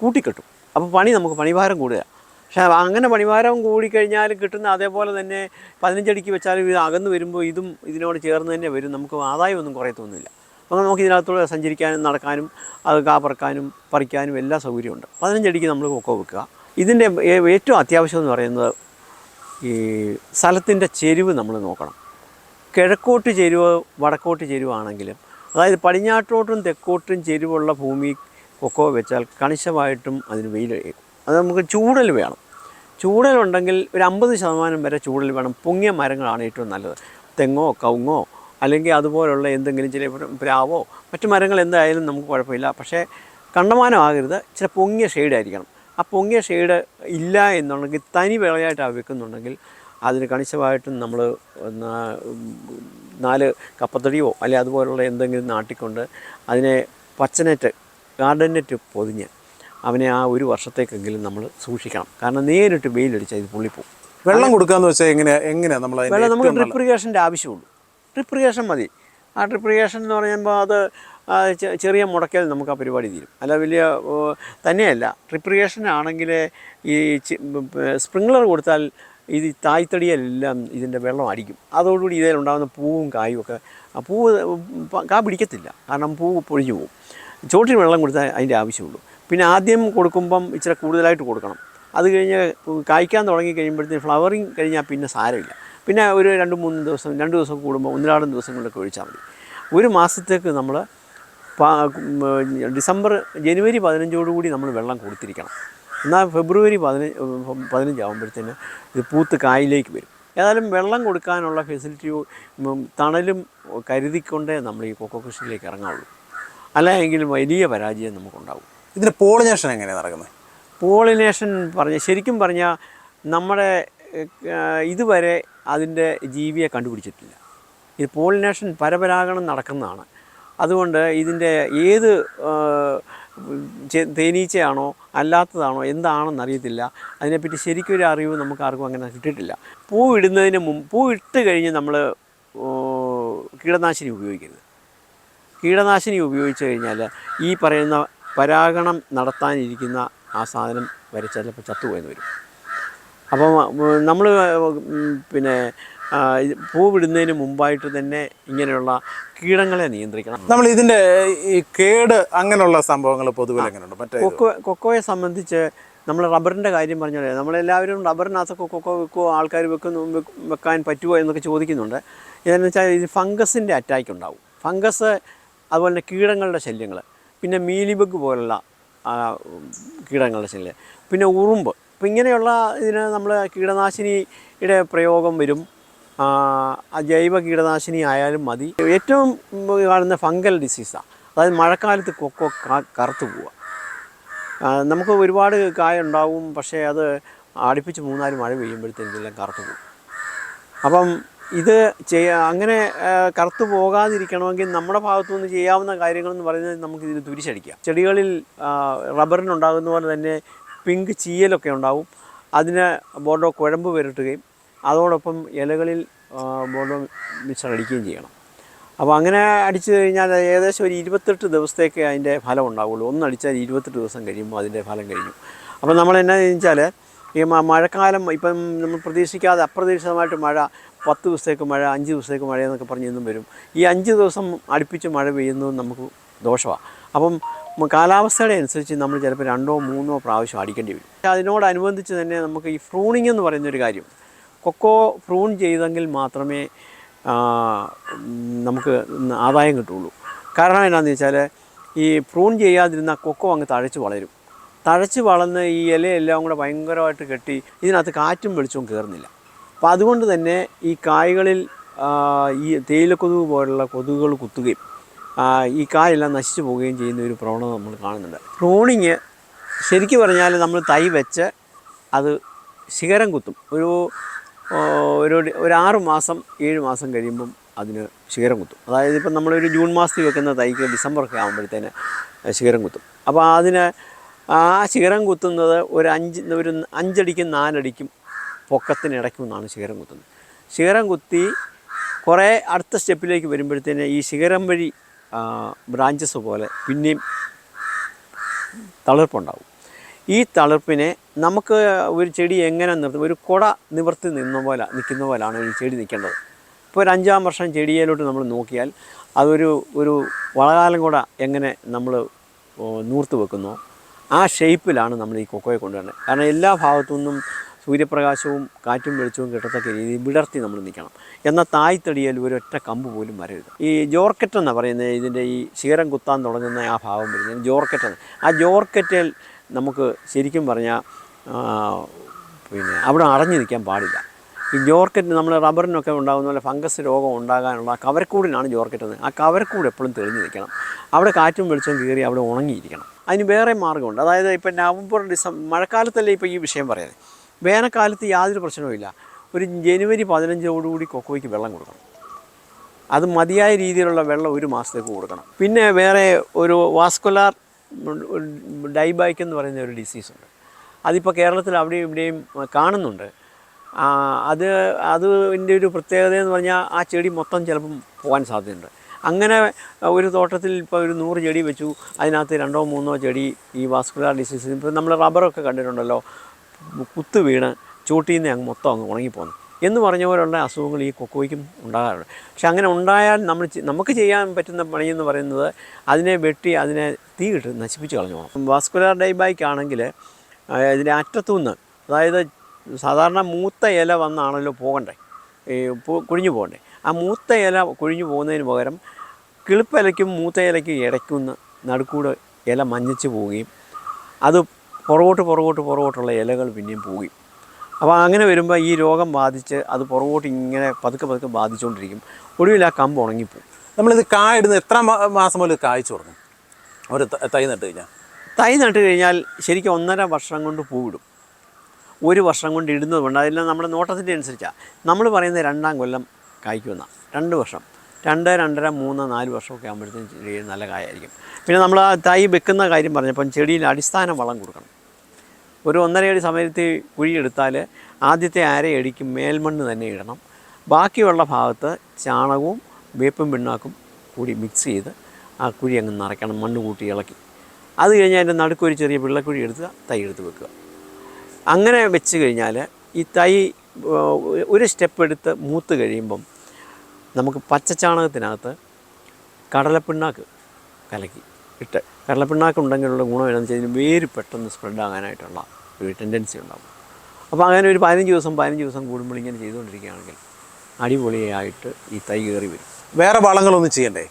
കൂട്ടിക്കെട്ടും. അപ്പോൾ പണി നമുക്ക് പണിഭാരം കൂടുക. പക്ഷേ അങ്ങനെ പണിഭാരം കൂടിക്കഴിഞ്ഞാൽ കിട്ടുന്ന അതേപോലെ തന്നെ പതിനഞ്ചടിക്ക് വെച്ചാലും ഇത് അകന്ന് വരുമ്പോൾ ഇതും ഇതിനോട് ചേർന്ന് തന്നെ വരും. നമുക്ക് ആദായമൊന്നും കുറയത്തൊന്നുമില്ല അപ്പോൾ നമുക്ക് ഇതിനകത്തുള്ള സഞ്ചരിക്കാനും നടക്കാനും അത് കാപ്പറക്കാനും പറിക്കാനും എല്ലാ സൗകര്യമുണ്ട്. പതിനഞ്ചടിക്ക് നമ്മൾ കൊക്കോ വെക്കുക. ഇതിന്റെ ഏറ്റവും അത്യാവശ്യം എന്ന് പറയുന്നത് ഈ സ്ഥലത്തിന്റെ ചെരിവ് നമ്മൾ നോക്കണം. കിഴക്കോട്ട് ചെരുവ് വടക്കോട്ട് ചെരുവാണെങ്കിലും അതായത് പടിഞ്ഞാട്ടോട്ടും തെക്കോട്ടും ചെരുവുള്ള ഭൂമി കൊക്കോ വെച്ചാൽ കണിശമായിട്ടും അതിന് വെയിൽ അത് നമുക്ക് ചൂടൽ വേണം. ചൂടലുണ്ടെങ്കിൽ ഒരു അമ്പത് ശതമാനം വരെ ചൂടൽ വേണം. പൊങ്ങിയ മരങ്ങളാണ് ഏറ്റവും നല്ലത്. തെങ്ങോ കവുങ്ങോ അല്ലെങ്കിൽ അതുപോലുള്ള എന്തെങ്കിലും ചില പ്രാവോ മറ്റു മരങ്ങൾ എന്തായാലും നമുക്ക് കുഴപ്പമില്ല. പക്ഷേ കണ്ടമാനമാകരുത് ചില പൊങ്ങിയ ഷെയ്ഡായിരിക്കണം ആ പൊങ്ങിയ ഷെയ്ഡ് ഇല്ല എന്നുണ്ടെങ്കിൽ തനി വിളയായിട്ടാണ് വെക്കുന്നുണ്ടെങ്കിൽ അതിന് കണിശമായിട്ടും നമ്മൾ നാല് കപ്പത്തടിയോ അല്ലെ അതുപോലുള്ള എന്തെങ്കിലും നാട്ടിക്കൊണ്ട് അതിനെ പച്ചനെറ്റ് ഗാർഡൻ നെറ്റ് പൊതിഞ്ഞ് അവനെ ആ ഒരു വർഷത്തേക്കെങ്കിലും നമ്മൾ സൂക്ഷിക്കണം. കാരണം നേരിട്ട് വെയിലടിച്ചാൽ ഇത് പുള്ളിപ്പോവും. വെള്ളം കൊടുക്കാന്ന് വെച്ചാൽ എങ്ങനെയാണ് എങ്ങനെയാണ് നമ്മൾ വെള്ളം നമുക്ക് ഡ്രിപ്പ് ഇറിഗേഷന്റെ ആവശ്യമുള്ളൂ. ഡ്രിപ്പ് ഇറിഗേഷൻ മതി. ആ ഡ്രിപ്പ് ഇറിഗേഷൻ എന്ന് പറയുമ്പോൾ അത് ചെറിയ മുടക്കൽ നമുക്ക് ആ പരിപാടി തീരും. അല്ല വലിയ തന്നെയല്ല. ഇറിഗേഷൻ ആണെങ്കിൽ ഈ സ്പ്രിംഗ്ലർ കൊടുത്താൽ ഇത് തായ്തടിയെല്ലാം ഇതിന്റെ വെള്ളം അടിക്കും. അതോടുകൂടി ഇതിലുണ്ടാകുന്ന പൂവും കായും ഒക്കെ പൂവ് കാ പിടിക്കത്തില്ല. കാരണം പൂവ് പൊഴിഞ്ഞു പോകും ചോട്ടിന് വെള്ളം കൊടുത്താൽ അതിന്റെ ആവശ്യമുള്ളൂ. പിന്നെ ആദ്യം കൊടുക്കുമ്പം ഇച്ചിരി കൂടുതലായിട്ട് കൊടുക്കണം. അത് കഴിഞ്ഞ് കായ്ക്കാൻ തുടങ്ങി കഴിയുമ്പോഴത്തേന് ഫ്ലവറിങ് കഴിഞ്ഞാൽ പിന്നെ സാരമില്ല. പിന്നെ ഒരു രണ്ട് മൂന്ന് ദിവസം രണ്ട് ദിവസം കൂടുമ്പോൾ ഒന്നിലാടും ദിവസങ്ങളിലൊക്കെ ഒഴിച്ചാൽ മതി. ഒരു മാസത്തേക്ക് നമ്മൾ ഡിസംബർ ജനുവരി പതിനഞ്ചോടുകൂടി നമ്മൾ വെള്ളം കൊടുത്തിരിക്കണം. എന്നാൽ ഫെബ്രുവരി പതിനഞ്ച് പതിനഞ്ചാകുമ്പോഴത്തേന് ഇത് പൂത്ത് കായിലേക്ക് വരും. ഏതായാലും വെള്ളം കൊടുക്കാനുള്ള ഫെസിലിറ്റിയോ തണലും കരുതിക്കൊണ്ടേ നമ്മൾ ഈ കൊക്കോ കൃഷിയിലേക്ക് ഇറങ്ങാവുള്ളൂ. അല്ലെങ്കിൽ വലിയ പരാജയം നമുക്കുണ്ടാവും. ഇതിന് പോളിനേഷൻ എങ്ങനെയാണ് നടക്കുന്നത്? പോളിനേഷൻ പറഞ്ഞ ശരിക്കും പറഞ്ഞാൽ നമ്മുടെ ഇതുവരെ അതിന്റെ ജീവിയെ കണ്ടുപിടിച്ചിട്ടില്ല. ഇത് പോളിനേഷൻ പരപരാഗണം നടക്കുന്നതാണ്. അതുകൊണ്ട് ഇതിന്റെ ഏത് തേനീച്ചയാണോ അല്ലാത്തതാണോ എന്താണെന്ന് അറിയത്തില്ല. അതിനെപ്പറ്റി ശരിക്കും ഒരു അറിവ് നമുക്ക് ആർക്കും അങ്ങനെ കിട്ടിയിട്ടില്ല. പൂ ഇടുന്നതിന് മുമ്പ് പൂ ഇട്ട് കഴിഞ്ഞ് നമ്മൾ കീടനാശിനി ഉപയോഗിക്കരുത്. കീടനാശിനി ഉപയോഗിച്ച് കഴിഞ്ഞാൽ ഈ പറയുന്ന പരാഗണം നടത്താനിരിക്കുന്ന ആ സാധനം വരെ ചിലപ്പോൾ ചത്തുപോയെന്ന് വരും. അപ്പം നമ്മൾ പിന്നെ ആ, ഇത് പൂ വിടുന്നതിന് മുമ്പായിട്ട് തന്നെ ഇങ്ങനെയുള്ള കീടങ്ങളെ നിയന്ത്രിക്കണം. നമ്മൾ ഇതിന്റെ ഈ കേട് അങ്ങനെയുള്ള സംഭവങ്ങൾ പൊതുവെ എങ്ങനെയുണ്ട്? മറ്റേ കൊക്കോ കൊക്കോയെ സംബന്ധിച്ച് നമ്മൾ റബ്ബറിന്റെ കാര്യം പറഞ്ഞാൽ നമ്മളെല്ലാവരും റബ്ബറിനകത്തൊക്കെ കൊക്കോ വെക്കുമോ ആൾക്കാർ വെക്കുന്നു വെക്ക്- വെക്കാൻ പറ്റുമോ എന്നൊക്കെ ചോദിക്കുന്നുണ്ട്. ഇതെന്ന് വെച്ചാൽ ഇത് ഫംഗസിന്റെ അറ്റാക്ക് ഉണ്ടാവും. ഫംഗസ് അതുപോലെ തന്നെ കീടങ്ങളുടെ ശല്യങ്ങൾ പിന്നെ മീലിബഗ് പോലുള്ള കീടങ്ങളുടെ ശല്യം. പിന്നെ ഉറുമ്പ്. അപ്പം ഇങ്ങനെയുള്ള ഇതിന് നമ്മൾ കീടനാശിനിയുടെ പ്രയോഗം വരും. ജൈവ കീടനാശിനി ആയാലും മതി. ഏറ്റവും കാണുന്ന ഫംഗൽ ഡിസീസാണ് അതായത് മഴക്കാലത്ത് കൊക്കോ കറുത്തു പോവുക. നമുക്ക് ഒരുപാട് കായ ഉണ്ടാവും പക്ഷേ അത് അടുപ്പിച്ച് മൂന്നാൽ മഴ പെയ്യുമ്പോഴത്തേക്കും ഇതെല്ലാം കറുത്തു പോകും. അപ്പം ഇത് ചെയ്യ അങ്ങനെ കറുത്തു പോകാതിരിക്കണമെങ്കിൽ നമ്മുടെ ഭാഗത്തുനിന്ന് ചെയ്യാവുന്ന കാര്യങ്ങളെന്ന് പറയുന്നത് നമുക്ക് ഇതിന് തുരിശടിക്കാം. ചെടികളിൽ റബ്ബറിനുണ്ടാകുന്ന പോലെ തന്നെ പിങ്ക് ചീയലൊക്കെ ഉണ്ടാവും. അതിന് ബോർഡോ കുഴമ്പ് പുരട്ടുകയും അതോടൊപ്പം ഇലകളിൽ ബോർഡോ മിക്സർ അടിക്കുകയും ചെയ്യണം. അപ്പോൾ അങ്ങനെ അടിച്ചു കഴിഞ്ഞാൽ ഏകദേശം ഒരു ഇരുപത്തെട്ട് ദിവസത്തേക്ക് അതിന്റെ ഫലം ഉണ്ടാവുള്ളൂ. ഒന്നടിച്ചാൽ ഇരുപത്തെട്ട് ദിവസം കഴിയുമ്പോൾ അതിന്റെ ഫലം കഴിഞ്ഞു. അപ്പോൾ നമ്മൾ എന്നാ വെച്ചാൽ ഈ മഴക്കാലം ഇപ്പം നമ്മൾ പ്രതീക്ഷിക്കാതെ അപ്രതീക്ഷിതമായിട്ട് മഴ പത്ത് ദിവസത്തേക്ക് മഴ അഞ്ച് ദിവസത്തേക്ക് മഴ എന്നൊക്കെ പറഞ്ഞ് ഇന്നും വരും. ഈ അഞ്ച് ദിവസം അടുപ്പിച്ച് മഴ പെയ്യുന്നത് നമുക്ക് ദോഷമാണ് അപ്പം കാലാവസ്ഥയുടെ അനുസരിച്ച് നമ്മൾ ചിലപ്പോൾ രണ്ടോ മൂന്നോ പ്രാവശ്യം അടിക്കേണ്ടി വരും. അതിനോടനുബന്ധിച്ച് തന്നെ നമുക്ക് ഈ ഫ്രൂണിങ് എന്ന് പറയുന്നൊരു കാര്യം കൊക്കോ പ്രൂൺ ചെയ്തെങ്കിൽ മാത്രമേ നമുക്ക് ആദായം കിട്ടുള്ളൂ. കാരണം എന്നാന്ന് വെച്ചാൽ ഈ പ്രൂൺ ചെയ്യാതിരുന്ന കൊക്കോ അങ്ങ് തഴച്ച് വളരും. തഴച്ച് വളർന്ന് ഈ ഇലയെല്ലാം കൂടെ ഭയങ്കരമായിട്ട് കെട്ടി ഇതിനകത്ത് കാറ്റും വെളിച്ചവും കയറുന്നില്ല അപ്പോൾ അതുകൊണ്ട് തന്നെ ഈ കായ്കളിൽ ഈ ഈ തേയിലക്കൊതുക് പോലുള്ള കൊതുകുകൾ കുത്തുകയും ഈ കായെല്ലാം നശിച്ചു പോവുകയും ചെയ്യുന്ന ഒരു പ്രവണത നമ്മൾ കാണുന്നുണ്ട്. പ്രൂണിങ് ശരിക്കും പറഞ്ഞാൽ നമ്മൾ തൈ വെച്ച് അത് ശിഖരം കുത്തും. ഒരു ഒരു ഒരു ആറ് മാസം ഏഴ് മാസം കഴിയുമ്പം അതിന് ശിഖരം കുത്തും. അതായത് ഇപ്പം നമ്മളൊരു ജൂൺ മാസത്തിൽ വെക്കുന്ന തൈക്ക് ഡിസംബറൊക്കെ ആകുമ്പോഴത്തേന് ശിഖരം കുത്തും. അപ്പോൾ അതിന് ആ ശിഖരം കുത്തുന്നത് ഒരു അഞ്ച് ഒരു അഞ്ചടിക്കും നാലടിക്കും പൊക്കത്തിന് എന്നാണ് ശിഖരം കുത്തുന്നത്. ശിഖരം കുത്തി കുറേ അടുത്ത സ്റ്റെപ്പിലേക്ക് വരുമ്പോഴത്തേന് ഈ ശിഖരം വഴി ബ്രാഞ്ചസ് പോലെ പിന്നെയും തളിർപ്പുണ്ടാവും. ഈ തളിർപ്പിനെ നമുക്ക് ഒരു ചെടി എങ്ങനെ നിർത്തും? ഒരു കുട നിവർത്തി നിന്ന പോലെ നിൽക്കുന്ന പോലാണ് ഈ ചെടി നിൽക്കേണ്ടത്. ഇപ്പോൾ ഒരു അഞ്ചാം വർഷം ചെടിയിലോട്ട് നമ്മൾ നോക്കിയാൽ അതൊരു ഒരു വളകാലം കൂടെ എങ്ങനെ നമ്മൾ നൂർത്ത് വെക്കുന്നു. ആ ഷേപ്പിലാണ് നമ്മൾ ഈ കൊക്കോയെ കൊണ്ടുവരുന്നത്. കാരണം എല്ലാ ഭാഗത്തു നിന്നും സൂര്യപ്രകാശവും കാറ്റും വെളിച്ചവും കിട്ടത്തക്ക രീതിയിൽ വിടർത്തി നമ്മൾ നിൽക്കണം. എന്നാൽ തായ്ത്തടിയിൽ ഒരൊറ്റ കമ്പ് പോലും വരരുത്. ഈ ജോർക്കറ്റ് എന്ന് പറയുന്നത്? ഇതിന്റെ ഈ ശിഖരം കുത്താൻ തുടങ്ങുന്ന ആ ഭാഗം വരുന്നത്. ജോർക്കറ്റ് ആ ജോർക്കറ്റിൽ നമുക്ക് ശരിക്കും പറഞ്ഞാൽ പിന്നെ അവിടെ അടഞ്ഞു നിൽക്കാൻ പാടില്ല. ഈ ജോർക്കറ്റ് നമ്മൾ റബ്ബറിനൊക്കെ ഉണ്ടാകുന്ന പോലെ ഫംഗസ് രോഗം ഉണ്ടാകാനുള്ള കവരക്കൂടിനാണ് ജോർക്കറ്റ് എന്ന്. ആ കവരക്കൂട് എപ്പോഴും തെളിഞ്ഞു നിൽക്കണം അവിടെ കാറ്റും വെളിച്ചവും കയറി അവിടെ ഉണങ്ങിയിരിക്കണം. അതിന് വേറെ മാർഗമുണ്ട് അതായത് ഇപ്പം നവംബർ ഡിസംബർ മഴക്കാലത്തല്ലേ ഇപ്പോൾ ഈ വിഷയം പറയുന്നത്? വേനൽക്കാലത്ത് യാതൊരു പ്രശ്നവുമില്ല ഒരു ജനുവരി പതിനഞ്ചോടുകൂടി കൊക്കോയ്ക്ക് വെള്ളം കൊടുക്കണം. അത് മതിയായ രീതിയിലുള്ള വെള്ളം ഒരു മാസത്തേക്ക് കൊടുക്കണം. പിന്നെ വേറെ ഒരു വാസ്കുലാർ ഡൈബൈക്ക് എന്ന് പറയുന്ന ഒരു ഡിസീസുണ്ട് അതിപ്പോൾ കേരളത്തിൽ അവിടെയും ഇവിടെയും കാണുന്നുണ്ട്. അത് അതിന്റെ ഒരു പ്രത്യേകത എന്ന് പറഞ്ഞാൽ ആ ചെടി മൊത്തം ചിലപ്പം പോകാൻ സാധ്യതയുണ്ട്. അങ്ങനെ ഒരു തോട്ടത്തിൽ ഇപ്പോൾ ഒരു നൂറ് ചെടി വെച്ചു. അതിനകത്ത് രണ്ടോ മൂന്നോ ചെടി ഈ വാസ്കുലാർ ഡിസീസ് ഇപ്പോൾ നമ്മൾ റബ്ബറൊക്കെ കണ്ടിട്ടുണ്ടല്ലോ. കുത്തു വീണ് ചൂട്ടിൽ നിന്ന് അങ്ങ് മൊത്തം അങ്ങ് ഉണങ്ങിപ്പോകുന്നു എന്ന് പറഞ്ഞ പോലുള്ള അസുഖങ്ങൾ ഈ കൊക്കോയ്ക്കും ഉണ്ടാകാറുണ്ട്. പക്ഷെ അങ്ങനെ ഉണ്ടായാൽ നമ്മൾ നമുക്ക് ചെയ്യാൻ പറ്റുന്ന പണി എന്ന് പറയുന്നത് അതിനെ വെട്ടി അതിനെ തീ ഇട്ട് നശിപ്പിച്ച് കളഞ്ഞു പോകണം. വാസ്കുലാർ ഡൈബായ്ക്ക് ആണെങ്കിൽ ഇതിന്റെ അറ്റത്തുനിന്ന് അതായത് സാധാരണ മൂത്ത ഇല വന്നാണല്ലോ പോകണ്ടേ ഈ കുഴിഞ്ഞു പോകണ്ടേ. ആ മൂത്ത ഇല കുഴിഞ്ഞു പോകുന്നതിന് പകരം കിളിപ്പിലയ്ക്കും മൂത്ത ഇലയ്ക്കും ഇടയ്ക്കുന്ന് നടുക്കൂടെ ഇല മഞ്ഞിച്ച് പോവുകയും അത് പുറകോട്ട് പുറകോട്ട് പുറകോട്ടുള്ള ഇലകൾ പിന്നെയും പോവുകയും അപ്പോൾ അങ്ങനെ വരുമ്പോൾ ഈ രോഗം ബാധിച്ച് അത് പുറകോട്ട് ഇങ്ങനെ പതുക്കെ പതുക്കെ ബാധിച്ചുകൊണ്ടിരിക്കും ഒടുവിൽ ആ കമ്പ് ഉണങ്ങിപ്പോവും. നമ്മളിത് കായിടുന്ന എത്ര മാസം മുതൽ കായ്ച്ചു തുടങ്ങും? ഒരു തൈ നട്ട് കഴിഞ്ഞാൽ തൈ നട്ട് കഴിഞ്ഞാൽ ശരിക്കും ഒന്നര വർഷം കൊണ്ട് പൂവിടും ഒരു വർഷം കൊണ്ട് ഇടുന്നത് കൊണ്ട് അതെല്ലാം നമ്മുടെ നോട്ടത്തിന്റെ അനുസരിച്ചാണ് നമ്മൾ പറയുന്നത് രണ്ടാം കൊല്ലം കായ്ക്കുമെന്നാണ് രണ്ട് വർഷം. രണ്ട് രണ്ടര മൂന്ന് നാല് വർഷമൊക്കെ ആകുമ്പോഴത്തേക്കും ചെടി നല്ല കായായിരിക്കും. പിന്നെ നമ്മൾ ആ തൈ വെക്കുന്ന കാര്യം പറഞ്ഞപ്പം ചെടിയിൽ അടിസ്ഥാന വളം കൊടുക്കണം. ഒരു ഒന്നരയടി സമയത്ത് കുഴിയെടുത്താൽ ആദ്യത്തെ അരയടിക്ക് മേൽമണ്ണ് തന്നെ ഇടണം. ബാക്കിയുള്ള ഭാഗത്ത് ചാണകവും വേപ്പും പിണ്ണാക്കും കൂടി മിക്സ് ചെയ്ത് ആ കുഴി അങ്ങ് നിറയ്ക്കണം മണ്ണ് കൂട്ടി ഇളക്കി. അത് കഴിഞ്ഞാൽ അതിന്റെ നടുക്ക് ഒരു ചെറിയ പിള്ളക്കുഴി എടുത്ത് തൈ എടുത്ത് വെക്കുക. അങ്ങനെ വെച്ച് കഴിഞ്ഞാൽ ഈ തൈ ഒരു സ്റ്റെപ്പ് എടുത്ത് മൂത്ത് കഴിയുമ്പം നമുക്ക് പച്ചച്ചാണകത്തിനകത്ത് കടലപ്പിണ്ണാക്ക് കലക്കി. ഇട്ട്. കടലപ്പിണ്ണാക്ക് ഉണ്ടെങ്കിലുള്ള ഗുണം എന്താണെന്ന് വെച്ചാൽ കഴിഞ്ഞാൽ വേര് പെട്ടെന്ന് സ്പ്രെഡ് ആകാനായിട്ടുള്ള ഒരു ടെൻഡൻസി ഉണ്ടാകും അപ്പോൾ അങ്ങനെ ഒരു പതിനഞ്ച് ദിവസം പതിനഞ്ച് ദിവസം കൂടുമ്പോൾ ഇങ്ങനെ ചെയ്തുകൊണ്ടിരിക്കുകയാണെങ്കിൽ അടിപൊളിയായിട്ട് ഈ തൈ കയറി വരും. വേറെ വളങ്ങളൊന്നും ചെയ്യണ്ടേ?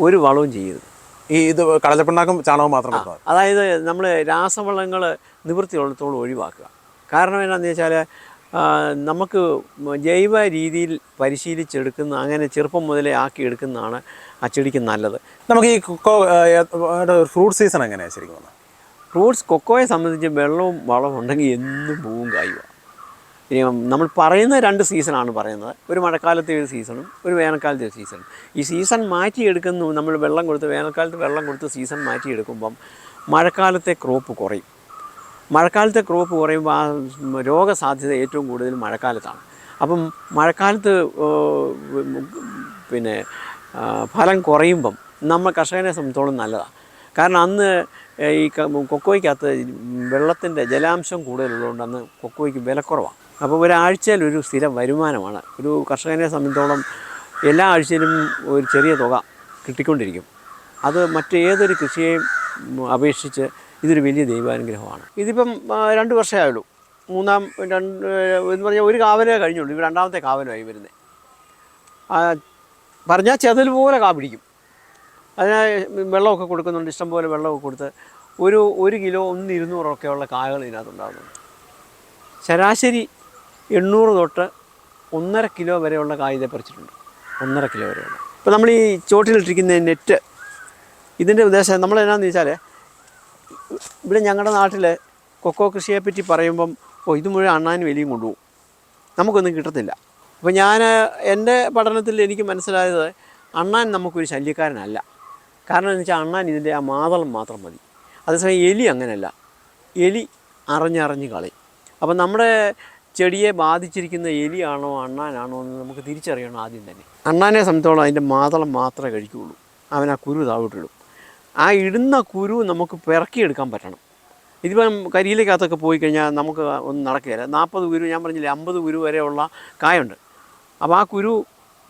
ഒരു വളവും ചെയ്യരുത്. ഈ ഇത് കടലപ്പിണ്ണാക്കും ചാണകവും മാത്രം മതി. അതായത് നമ്മൾ രാസവളങ്ങൾ നിവൃത്തിയുള്ളത്തോളം ഒഴിവാക്കുക. കാരണം എന്താണെന്ന് വെച്ചാൽ നമുക്ക് ജൈവ രീതിയിൽ പരിശീലിച്ചെടുക്കുന്ന അങ്ങനെ ചെറുപ്പം മുതലേ ആക്കി എടുക്കുന്നതാണ് ആ ചെടിക്ക് നല്ലത്. നമുക്ക് ഈ കൊക്കോ ഫ്രൂട്ട് സീസൺ എങ്ങനെയാണ് ശരിക്കും ഫ്രൂട്ട്സ് കൊക്കോയെ സംബന്ധിച്ച് വെള്ളവും വളവും ഉണ്ടെങ്കിൽ എന്നും പൂവും കായുക ഇനി നമ്മൾ പറയുന്ന രണ്ട് സീസണാണ് പറയുന്നത്. ഒരു മഴക്കാലത്തെ ഒരു സീസണും ഒരു വേനൽക്കാലത്തെ ഒരു സീസണും. ഈ സീസൺ മാറ്റിയെടുക്കുന്നു നമ്മൾ വെള്ളം കൊടുത്ത് വേനൽക്കാലത്ത് വെള്ളം കൊടുത്ത് സീസൺ മാറ്റിയെടുക്കുമ്പം മഴക്കാലത്തെ ക്രോപ്പ് കുറയും. മഴക്കാലത്തെ ക്രോപ്പ് കുറയുമ്പോൾ ആ രോഗസാധ്യത ഏറ്റവും കൂടുതൽ മഴക്കാലത്താണ്. അപ്പം മഴക്കാലത്ത് പിന്നെ ഫലം കുറയുമ്പം നമ്മൾ കർഷകനെ സംബന്ധിച്ചോളം നല്ലതാണ് കാരണം അന്ന് ഈ കൊക്കോയ്ക്കകത്ത് വെള്ളത്തിന്റെ ജലാംശം കൂടുതലുള്ളതുകൊണ്ട് അന്ന് കൊക്കോയ്ക്ക് വിലക്കുറവാണ് അപ്പോൾ ഒരാഴ്ചയിൽ ഒരു സ്ഥിര വരുമാനമാണ്. ഒരു കർഷകനെ സംബന്ധിച്ചോളം എല്ലാ ആഴ്ചയിലും ഒരു ചെറിയ തുക കിട്ടിക്കൊണ്ടിരിക്കും. അത് മറ്റേതൊരു കൃഷിയെയും അപേക്ഷിച്ച് ഇതൊരു വലിയ ദൈവാനുഗ്രഹമാണ്. ഇതിപ്പം രണ്ട് വർഷമേ ആയുള്ളൂ. മൂന്നാം രണ്ട് എന്ന് പറഞ്ഞാൽ ഒരു കാവലേ കഴിഞ്ഞുള്ളൂ. ഇത് രണ്ടാമത്തെ കാവലായി വരുന്നത് പറഞ്ഞാൽ ചെതൽ പോലെ കാ പിടിക്കും. അതിന് വെള്ളമൊക്കെ കൊടുക്കുന്നുണ്ട്. ഇഷ്ടംപോലെ വെള്ളമൊക്കെ കൊടുത്ത് ഒരു ഒരു കിലോ ഒന്ന് ഇരുന്നൂറൊക്കെയുള്ള കായകൾ ഇതിനകത്തുണ്ടാകുന്നുണ്ട്. ശരാശരി എണ്ണൂറ് തൊട്ട് ഒന്നര കിലോ വരെയുള്ള കായ ഇതേ പറിച്ചിട്ടുണ്ട്. ഒന്നര കിലോ വരെയുള്ള. ഇപ്പോൾ നമ്മൾ ഈ ചോട്ടിലിട്ടിരിക്കുന്ന നെറ്റ് ഇതിന്റെ ഉദ്ദേശം നമ്മൾ എന്നാന്ന് വെച്ചാൽ ഇവിടെ ഞങ്ങളുടെ നാട്ടിൽ കൊക്കോ കൃഷിയെപ്പറ്റി പറയുമ്പം ഓ ഇത് മുഴുവൻ അണ്ണാനും വലിയ കൊണ്ടുപോകും. നമുക്കൊന്നും കിട്ടത്തില്ല. അപ്പോൾ ഞാൻ എന്റെ പഠനത്തിൽ എനിക്ക് മനസ്സിലായത് അണ്ണാൻ നമുക്കൊരു ശല്യക്കാരനല്ല. കാരണം എന്ന് വെച്ചാൽ അണ്ണാൻ ഇതിന്റെ ആ മാതളം മാത്രം മതി. അതേസമയം എലി അങ്ങനെയല്ല എലി അറിഞ്ഞറിഞ്ഞ് കളി അപ്പം നമ്മുടെ ചെടിയെ ബാധിച്ചിരിക്കുന്ന എലിയാണോ അണ്ണാനാണോ എന്ന് നമുക്ക് തിരിച്ചറിയണം ആദ്യം തന്നെ. അണ്ണാനെ സംബന്ധിച്ചോളം അതിന്റെ മാതളം മാത്രമേ കഴിക്കുകയുള്ളൂ. അവൻ ആ കുരു താഴോട്ടിടും. ആ ഇടുന്ന കുരു നമുക്ക് പിറക്കിയെടുക്കാൻ പറ്റണം. ഇതിപ്പം കരിയിലേക്കകത്തൊക്കെ പോയി കഴിഞ്ഞാൽ നമുക്ക് ഒന്നും നടക്കുകയില്ല. നാൽപ്പത് കുരു ഞാൻ പറഞ്ഞില്ലേ അമ്പത് കുരു വരെയുള്ള കായുണ്ട്. അപ്പോൾ ആ കുരു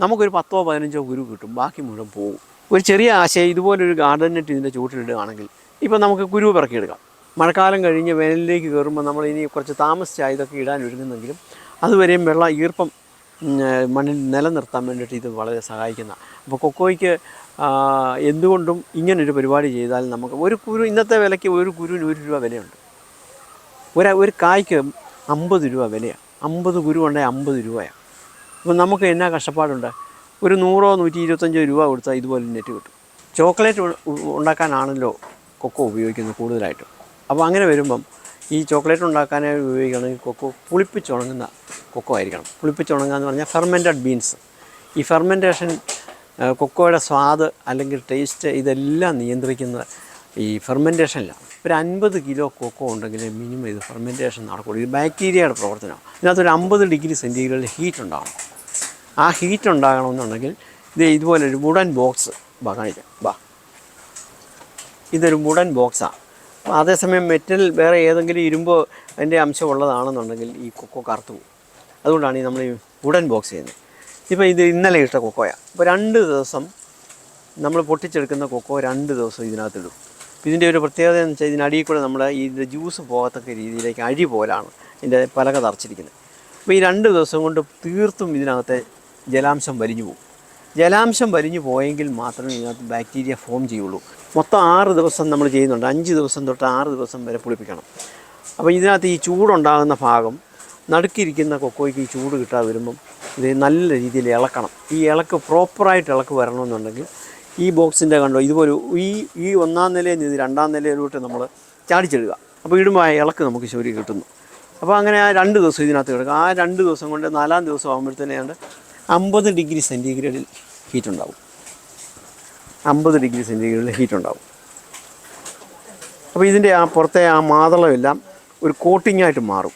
നമുക്കൊരു പത്തോ പതിനഞ്ചോ കുരു കിട്ടും. ബാക്കി മുഴുവൻ പോകും ഒരു ചെറിയ ആശയം ഇതുപോലൊരു ഗാർഡൻ ഇതിന്റെ ചൂട്ടിലിടുകയാണെങ്കിൽ ഇപ്പം നമുക്ക് കുരു പിറക്കിയെടുക്കാം. മഴക്കാലം കഴിഞ്ഞ് വേനലിലേക്ക് കയറുമ്പോൾ നമ്മൾ ഇനി കുറച്ച് താമസിച്ചാണ് ഇതൊക്കെ ഇടാൻ ഒരുങ്ങുന്നെങ്കിലും അതുവരെയും വെള്ളം ഈർപ്പം മണ്ണിൽ നിലനിർത്താൻ വേണ്ടിയിട്ട് ഇത് വളരെ സഹായിക്കുന്ന. അപ്പോൾ കൊക്കോയ്ക്ക് എന്തുകൊണ്ടും ഇങ്ങനൊരു പരിപാടി ചെയ്താൽ നമുക്ക് ഒരു കുരു ഇന്നത്തെ വിലയ്ക്ക് ഒരു കുരുവിന് ഒരു രൂപ വിലയുണ്ട്. ഒരു ഒരു കായ്ക്ക് അമ്പത് രൂപ വിലയാണ് അമ്പത് കുരു ഉണ്ടെങ്കിൽ അമ്പത് രൂപയാണ് അപ്പം നമുക്ക് എന്നാ കഷ്ടപ്പാടുണ്ട്? ഒരു നൂറോ നൂറ്റി ഇരുപത്തഞ്ചോ രൂപ കൊടുത്താൽ ഇതുപോലെ നെറ്റ് കിട്ടും. ചോക്ലേറ്റ് ഉണ്ടാക്കാനാണല്ലോ കൊക്കോ ഉപയോഗിക്കുന്നത് കൂടുതലായിട്ടും. അപ്പോൾ അങ്ങനെ വരുമ്പം ഈ ചോക്ലേറ്റ് ഉണ്ടാക്കാനായി ഉപയോഗിക്കുകയാണെങ്കിൽ കൊക്കോ പുളിപ്പിച്ചുണങ്ങുന്ന കൊക്കോ ആയിരിക്കണം. പുളിപ്പിച്ചുണങ്ങുക എന്ന് പറഞ്ഞാൽ ഫെർമെന്റഡ് ബീൻസ് ഈ ഫെർമെന്റേഷൻ കൊക്കോയുടെ സ്വാദ് അല്ലെങ്കിൽ ടേസ്റ്റ് ഇതെല്ലാം നിയന്ത്രിക്കുന്ന ഈ ഫെർമെന്റേഷനിലാണ് ഒരു അൻപത് കിലോ കൊക്കോ ഉണ്ടെങ്കിൽ മിനിമം ഇത് ഫെർമെന്റേഷൻ നടക്കുള്ളൂ. ഇത് ബാക്ടീരിയയുടെ പ്രവർത്തനമാണ്. ഇതിനകത്തൊരു അമ്പത് ഡിഗ്രി സെന്റിഗ്രേഡ് ഹീറ്റ് ഉണ്ടാകണം ആ ഹീറ്റ് ഉണ്ടാകണമെന്നുണ്ടെങ്കിൽ ഇത് ഇതുപോലൊരു വുഡൻ ബോക്സ് ബാ കാണിക്കാം. ബാ ഇതൊരു വുഡൻ ബോക്സാണ് അതേസമയം മെറ്റൽ വേറെ ഏതെങ്കിലും ഇരുമ്പോ അതിന്റെ അംശം ഉള്ളതാണെന്നുണ്ടെങ്കിൽ ഈ കൊക്കോ കറുത്തു പോകും. അതുകൊണ്ടാണ് ഈ നമ്മൾ ഈ വുഡൻ ബോക്സ് ചെയ്യുന്നത്. ഇപ്പോൾ ഇത് ഇന്നലെ ഇട്ട കൊക്കോയാണ് അപ്പോൾ രണ്ട് ദിവസം നമ്മൾ പൊട്ടിച്ചെടുക്കുന്ന കൊക്കോ രണ്ട് ദിവസം ഇതിനകത്തിടും. ഇതിന്റെ ഒരു പ്രത്യേകത എന്ന് വെച്ചാൽ ഇതിനടിയിൽ കൂടെ നമ്മൾ ഇതിന്റെ ജ്യൂസ് പോകത്തക്ക രീതിയിലേക്ക് അഴി പോലാണ് ഇതിന്റെ പലക തറച്ചിരിക്കുന്നത്. അപ്പോൾ ഈ രണ്ട് ദിവസം കൊണ്ട് തീർത്തും ഇതിനകത്തെ ജലാംശം വലിഞ്ഞു പോകും. ജലാംശം വലിഞ്ഞു പോയെങ്കിൽ മാത്രമേ ഇതിനകത്ത് ബാക്ടീരിയ ഫോം ചെയ്യുള്ളൂ. മൊത്തം ആറ് ദിവസം നമ്മൾ ചെയ്യുന്നുണ്ട്. അഞ്ച് ദിവസം തൊട്ട് ആറ് ദിവസം വരെ പുളിപ്പിക്കണം. അപ്പോൾ ഇതിനകത്ത് ഈ ചൂടുണ്ടാകുന്ന ഭാഗം നടുക്കിരിക്കുന്ന കൊക്കോയ്ക്ക് ഈ ചൂട് കിട്ടാതെ വരുമ്പം ഇത് നല്ല രീതിയിൽ ഇളക്കണം. ഈ ഇളക്ക് പ്രോപ്പറായിട്ട് ഇളക്ക് വരണമെന്നുണ്ടെങ്കിൽ ഈ ബോക്സിന്റെ കണ്ടോ ഇതുപോലെ ഈ ഈ ഒന്നാം നിലയിൽ നിന്ന് രണ്ടാം നിലയിലോട്ട് നമ്മൾ ചാടിച്ചെടുക്കുക. അപ്പോൾ ഇടുമ്പോൾ ആ ഇളക്ക് നമുക്ക് ശരി കിട്ടുന്നു. അപ്പോൾ അങ്ങനെ ആ രണ്ട് ദിവസം ഇതിനകത്ത് കിടക്കുക. ആ രണ്ട് ദിവസം കൊണ്ട് നാലാം ദിവസം ആകുമ്പോഴത്തേനെയാണ് അമ്പത് ഡിഗ്രി സെന്റിഗ്രേഡിൽ ഹീറ്റ് ഉണ്ടാവും അമ്പത് ഡിഗ്രി സെന്റിഗ്രേഡിൽ ഹീറ്റ് ഉണ്ടാവും അപ്പോൾ ഇതിന്റെ ആ പുറത്തെ ആ മാതളമെല്ലാം ഒരു കോട്ടിങ്ങായിട്ട് മാറും.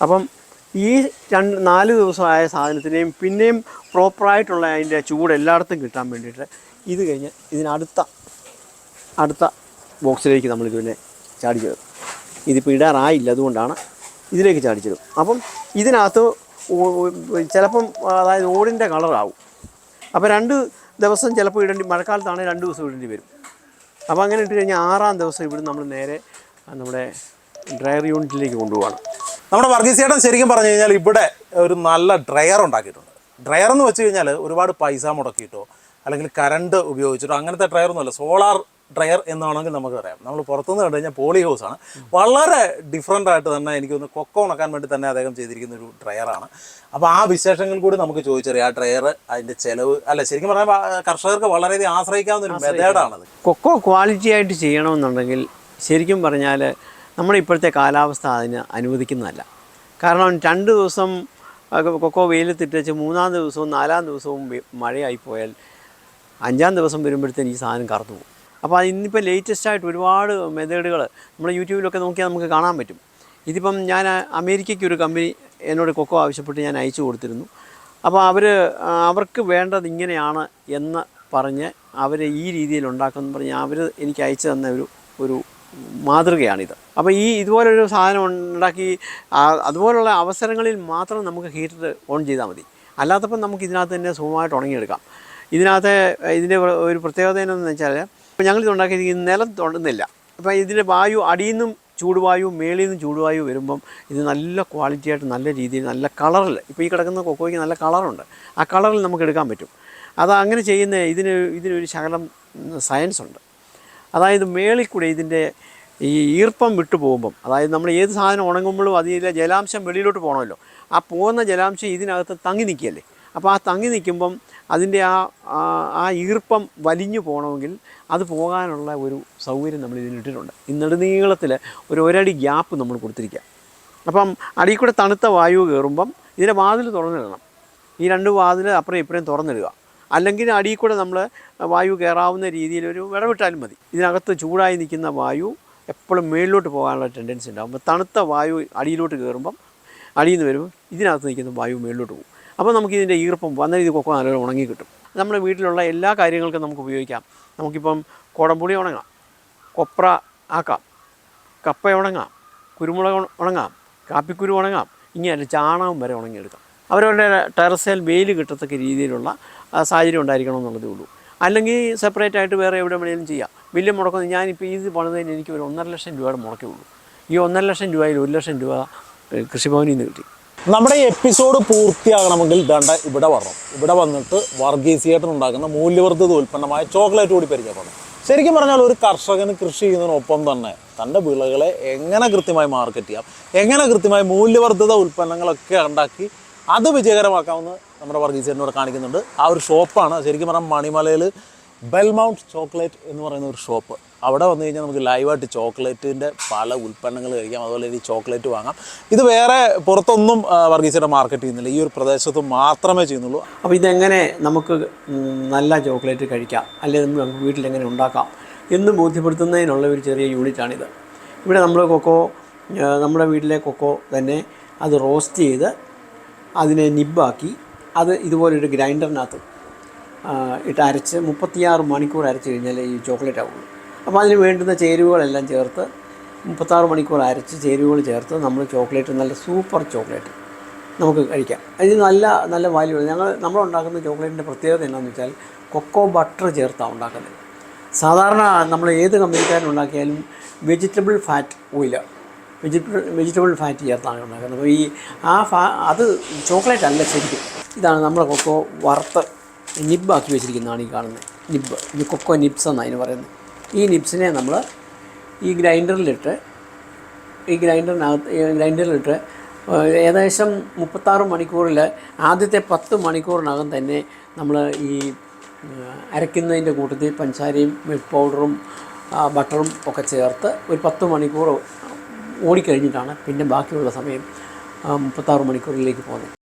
അപ്പം ഈ രണ്ട് നാല് ദിവസമായ സാധനത്തിനെയും പിന്നെയും പ്രോപ്പറായിട്ടുള്ള അതിന്റെ ചൂട് എല്ലായിടത്തും കിട്ടാൻ വേണ്ടിയിട്ട് ഇത് കഴിഞ്ഞ് ഇതിനടുത്ത അടുത്ത ബോക്സിലേക്ക് നമ്മൾ ഇതിനെ ചാടിച്ചിടും ഇതിപ്പോൾ ഇടാറായില്ല അതുകൊണ്ടാണ് ഇതിലേക്ക് ചാടിച്ചിടും അപ്പം ഇതിനകത്ത് ചിലപ്പം അതായത് ഓടിന്റെ കളറാവും. അപ്പോൾ രണ്ട് ദിവസം ചിലപ്പോൾ ഇടേണ്ടി മഴക്കാലത്താണെങ്കിൽ രണ്ട് ദിവസം ഇടേണ്ടി വരും. അപ്പോൾ അങ്ങനെ ഇട്ട് കഴിഞ്ഞാൽ ആറാം ദിവസം ഇവിടെ നമ്മൾ നേരെ നമ്മുടെ ഡ്രയർ യൂണിറ്റിലേക്ക് കൊണ്ടുപോകണം നമ്മുടെ വർഗീസ് ചേട്ടൻ ശരിക്കും പറഞ്ഞു കഴിഞ്ഞാൽ ഇവിടെ ഒരു നല്ല ഡ്രയർ ഉണ്ടാക്കിയിട്ടുണ്ട്. ഡ്രയർ എന്ന് വെച്ച് കഴിഞ്ഞാൽ ഒരുപാട് പൈസ മുടക്കിയിട്ടോ അല്ലെങ്കിൽ കറണ്ട് ഉപയോഗിച്ചിട്ടോ അങ്ങനത്തെ ഡ്രയർ ഒന്നുമല്ല. സോളാർ ഡ്രയർ എന്നാണെങ്കിൽ നമുക്ക് പറയാം. നമ്മൾ പുറത്തുനിന്ന് കണ്ടു കഴിഞ്ഞാൽ പോളി ഹൗസ് ആണ്. വളരെ ഡിഫറെന്റ് ആയിട്ട് തന്നെ എനിക്ക് ഒന്ന് കൊക്ക ഉണക്കാൻ വേണ്ടി തന്നെ അദ്ദേഹം ചെയ്തിരിക്കുന്ന ഒരു ഡ്രയറാണ് അപ്പോൾ ആ വിശേഷങ്ങൾ കൂടി നമുക്ക് ചോദിച്ചറിയാം. ആ ഡ്രയർ അതിന്റെ ചിലവ് അല്ല ശരിക്കും പറഞ്ഞാൽ കർഷകർക്ക് വളരെയധികം ആശ്രയിക്കാവുന്ന ഒരു മെത്തേഡാണത് കൊക്കോ ക്വാളിറ്റി ആയിട്ട് ചെയ്യണമെന്നുണ്ടെങ്കിൽ ശരിക്കും പറഞ്ഞാൽ നമ്മുടെ ഇപ്പോഴത്തെ കാലാവസ്ഥ അതിന് അനുവദിക്കുന്നതല്ല. കാരണം രണ്ട് ദിവസം കൊക്കോ വെയിലത്തിട്ട് വെച്ച് മൂന്നാം ദിവസവും നാലാം ദിവസവും മഴയായി പോയാൽ അഞ്ചാം ദിവസം വരുമ്പോഴത്തേന് ഈ സാധനം കറുത്തു പോകും. അപ്പോൾ ഇന്നിപ്പോൾ ലേറ്റസ്റ്റ് ആയിട്ട് ഒരുപാട് മെത്തേഡുകൾ നമ്മൾ യൂട്യൂബിലൊക്കെ നോക്കിയാൽ നമുക്ക് കാണാൻ പറ്റും. ഇതിപ്പം ഞാൻ അമേരിക്കയ്ക്ക് ഒരു കമ്പനി എന്നോട് കൊക്കോ ആവശ്യപ്പെട്ട് ഞാൻ അയച്ചു കൊടുത്തിരുന്നു. അപ്പോൾ അവർ അവർക്ക് വേണ്ടത് ഇങ്ങനെയാണ് എന്ന് പറഞ്ഞ് അവരെ ഈ രീതിയിൽ ഉണ്ടാക്കുമെന്ന് പറഞ്ഞ് അവർ എനിക്ക് അയച്ചു തന്ന ഒരു ഒരു മാതൃകയാണിത്. അപ്പോൾ ഈ ഇതുപോലൊരു സാധനം ഉണ്ടാക്കി അതുപോലുള്ള അവസരങ്ങളിൽ മാത്രം നമുക്ക് ഹീറ്റർ ഓൺ ചെയ്താൽ മതി. അല്ലാത്തപ്പം നമുക്ക് ഇതിനകത്ത് തന്നെ സുഖമായിട്ട് ഉണങ്ങിയെടുക്കാം. ഇതിനകത്ത് ഇതിന്റെ ഒരു പ്രത്യേകത എന്നു വെച്ചാൽ ഇപ്പോൾ ഞങ്ങൾ ഇതുണ്ടാക്കിയിരിക്കുന്ന നിലം തൊടുന്നില്ല അപ്പോൾ ഇതിന്റെ വായു അടിയിൽ നിന്നും ചൂടുവായു മേളിൽ നിന്ന് ചൂടുവായു വരുമ്പം ഇത് നല്ല ക്വാളിറ്റി ആയിട്ട് നല്ല രീതിയിൽ നല്ല കളറിൽ ഇപ്പോൾ ഈ കിടക്കുന്ന കൊക്കോയ്ക്ക് നല്ല കളറുണ്ട് ആ കളറിൽ നമുക്ക് എടുക്കാൻ പറ്റും. അത് അങ്ങനെ ചെയ്യുന്ന ഇതിന് ഇതിനൊരു ശകലം സയൻസ് ഉണ്ട്. അതായത് മേളിൽ കൂടെ ഇതിന്റെ ഈ ഈർപ്പം വിട്ടു പോകുമ്പം അതായത് നമ്മൾ ഏത് സാധനം ഉണങ്ങുമ്പോഴും അതിലെ ജലാംശം വെളിയിലോട്ട് പോകണമല്ലോ ആ പോകുന്ന ജലാംശം ഇതിനകത്ത് തങ്ങി നിൽക്കുകയല്ലേ. അപ്പോൾ ആ തങ്ങി നിൽക്കുമ്പം അതിന്റെ ആ- ആ ഈർപ്പം വലിഞ്ഞു പോകണമെങ്കിൽ അത് പോകാനുള്ള ഒരു സൗകര്യം നമ്മൾ ഇതിനിട്ടിട്ടുണ്ട് ഈ നെടുനീളത്തിൽ ഒരു ഒരടി ഗ്യാപ്പ് നമ്മൾ കൊടുത്തിരിക്കുക. അപ്പം അടിയിൽ കൂടെ തണുത്ത വായു കയറുമ്പം ഇതിന്റെ വാതിൽ തുറന്നിടണം. ഈ രണ്ട് വാതിൽ അപ്പുറം ഇപ്പുറം തുറന്നിടുക. അല്ലെങ്കിൽ അടിയിൽ കൂടെ നമ്മൾ വായു കയറാവുന്ന രീതിയിൽ ഒരു വിടവിട്ടാലും മതി. ഇതിനകത്ത് ചൂടായി നിൽക്കുന്ന വായു എപ്പോഴും മേളിലോട്ട് പോകാനുള്ള ടെൻഡൻസി ഉണ്ടാകും അപ്പോൾ തണുത്ത വായു അടിയിലോട്ട് കയറുമ്പം അടിയിൽ നിന്ന് വരുമ്പോൾ ഇതിനകത്ത് നിൽക്കുന്ന വായു മേളിലോട്ട് പോകും. അപ്പോൾ നമുക്ക് ഇതിന്റെ ഈർപ്പം വന്ന രീതിക്കൊക്കെ കൊക്കോ നല്ലോണം ഉണങ്ങി കിട്ടും. നമ്മുടെ വീട്ടിലുള്ള എല്ലാ കാര്യങ്ങൾക്കും നമുക്ക് ഉപയോഗിക്കാം. നമുക്കിപ്പം കോടമ്പുളി ഉണങ്ങാം കൊപ്ര ആക്കാം കപ്പ ഉണങ്ങാം കുരുമുളക് ഉണ- ഉണങ്ങാം കാപ്പിക്കുരു ഉണങ്ങാം ഇങ്ങനെ ചാണകം വരെ ഉണങ്ങിയെടുക്കാം. അവരവരുടെ ടെറസേൽ വെയിൽ കിട്ടത്തക്ക രീതിയിലുള്ള സാഹചര്യം ഉണ്ടായിരിക്കണം എന്നുള്ളതേ ഉള്ളൂ. അല്ലെങ്കിൽ സെപ്പറേറ്റ് ആയിട്ട് വേറെ എവിടെ വേണമെങ്കിലും ചെയ്യാം. വലിയ മുടക്കം ഞാനിപ്പോൾ ഇത് പണിതതിന് എനിക്ക് ഒരു ഒന്നര ലക്ഷം രൂപയുടെ മുടക്കേ ഉള്ളൂ. ഈ ഒന്നര ലക്ഷം രൂപയിൽ ഒരു ലക്ഷം രൂപ കൃഷിഭവനിൽ നിന്ന് കിട്ടി. നമ്മുടെ എപ്പിസോഡ് പൂർത്തിയാകണമെങ്കിൽ ദണ്ട ഇവിടെ വരണം. ഇവിടെ വന്നിട്ട് വർഗീസിയേട്ടൻ ഉണ്ടാക്കുന്ന മൂല്യവർദ്ധിത ഉൽപ്പന്നമായ ചോക്ലേറ്റ് കൂടി പരിചയപ്പെടണം ശരിക്കും പറഞ്ഞാൽ ഒരു കർഷകന് കൃഷി ചെയ്യുന്നതിനൊപ്പം തന്നെ തന്റെ വിളകളെ എങ്ങനെ കൃത്യമായി മാർക്കറ്റ് ചെയ്യാം എങ്ങനെ കൃത്യമായി മൂല്യവർദ്ധിത ഉൽപ്പന്നങ്ങളൊക്കെ ഉണ്ടാക്കി അത് വിജയകരമാക്കാമെന്ന് നമ്മുടെ വർഗീസിയേട്ടനോട് കാണിക്കുന്നുണ്ട്. ആ ഒരു ഷോപ്പാണ്. ശരിക്കും പറഞ്ഞാൽ മണിമലയിൽ ബെൽമൗണ്ട് ചോക്ലേറ്റ് എന്ന് പറയുന്ന ഒരു ഷോപ്പ്. അവിടെ വന്നു കഴിഞ്ഞാൽ നമുക്ക് ലൈവായിട്ട് ചോക്ലേറ്റിന്റെ പല ഉൽപ്പന്നങ്ങൾ കഴിക്കാം. അതുപോലെ ഈ ചോക്ലേറ്റ് വാങ്ങാം. ഇത് വേറെ പുറത്തൊന്നും വർഗീസിയുടെ മാർക്കറ്റ് ചെയ്യുന്നില്ല. ഈ ഒരു പ്രദേശത്ത് മാത്രമേ ചെയ്യുന്നുള്ളൂ. അപ്പോൾ ഇതെങ്ങനെ നമുക്ക് നല്ല ചോക്ലേറ്റ് കഴിക്കാം? അല്ലെങ്കിൽ നമുക്ക് വീട്ടിൽ എങ്ങനെ ഉണ്ടാക്കാം? എന്ന് ബോധ്യപ്പെടുത്തുന്നതിനുള്ള ഒരു ചെറിയ യൂണിറ്റാണിത്. ഇവിടെ നമ്മൾ കൊക്കോ നമ്മുടെ വീട്ടിലെ കൊക്കോ തന്നെ അത് റോസ്റ്റ് ചെയ്ത് അതിനെ നിബാക്കി അത് ഇതുപോലൊരു ഗ്രൈൻഡറിനകത്ത് ഇട്ട് അരച്ച് മുപ്പത്തിയാറ് മണിക്കൂർ അരച്ച് കഴിഞ്ഞാൽ ഈ ചോക്ലേറ്റ് ആവുള്ളൂ. അപ്പോൾ അതിന് വേണ്ടുന്ന ചേരുവകളെല്ലാം ചേർത്ത് മുപ്പത്താറ് മണിക്കൂർ അരച്ച് ചേരുവകൾ ചേർത്ത് നമ്മൾ ചോക്ലേറ്റ് നല്ല സൂപ്പർ ചോക്ലേറ്റ് നമുക്ക് കഴിക്കാം. അതിന് നല്ല നല്ല വാല്യൂ ഞങ്ങൾ നമ്മളുണ്ടാക്കുന്ന ചോക്ലേറ്റിന്റെ പ്രത്യേകത എന്താണെന്ന് വെച്ചാൽ കൊക്കോ ബട്ടർ ചേർത്താണ് ഉണ്ടാക്കുന്നത്. സാധാരണ നമ്മൾ ഏത് കമ്പനിക്കാരും ഉണ്ടാക്കിയാലും vegetable fat oil vegetable vegetable fat ചേർത്താണ് ഉണ്ടാക്കുന്നത്. അപ്പോൾ ഈ ആ ഫാ അത് ചോക്ലേറ്റ് അല്ല ശരിക്കും. ഇതാണ് നമ്മുടെ കൊക്കോ വറുത്ത് ആക്കി വെച്ചിരിക്കുന്നതാണ് ഈ കാണുന്നത്. നിബ് ഈ കൊക്കോ നിബ്സ് എന്നാണ് അതിന് പറയുന്നത്. ഈ നിപ്സിനെ നമ്മൾ ഈ ഗ്രൈൻഡറിലിട്ട് ഈ ഗ്രൈൻഡറിനകത്ത് ഗ്രൈൻഡറിലിട്ട് ഏകദേശം മുപ്പത്താറ് മണിക്കൂറിൽ ആദ്യത്തെ പത്ത് മണിക്കൂറിനകം തന്നെ നമ്മൾ ഈ അരയ്ക്കുന്നതിന്റെ കൂട്ടത്തിൽ പഞ്ചസാരയും മിൽക്ക് പൗഡറും ബട്ടറും ഒക്കെ ചേർത്ത് ഒരു പത്ത് മണിക്കൂർ ഓടിക്കഴിഞ്ഞിട്ടാണ് പിന്നെ ബാക്കിയുള്ള സമയം മുപ്പത്താറ് മണിക്കൂറിലേക്ക് പോകുന്നത്.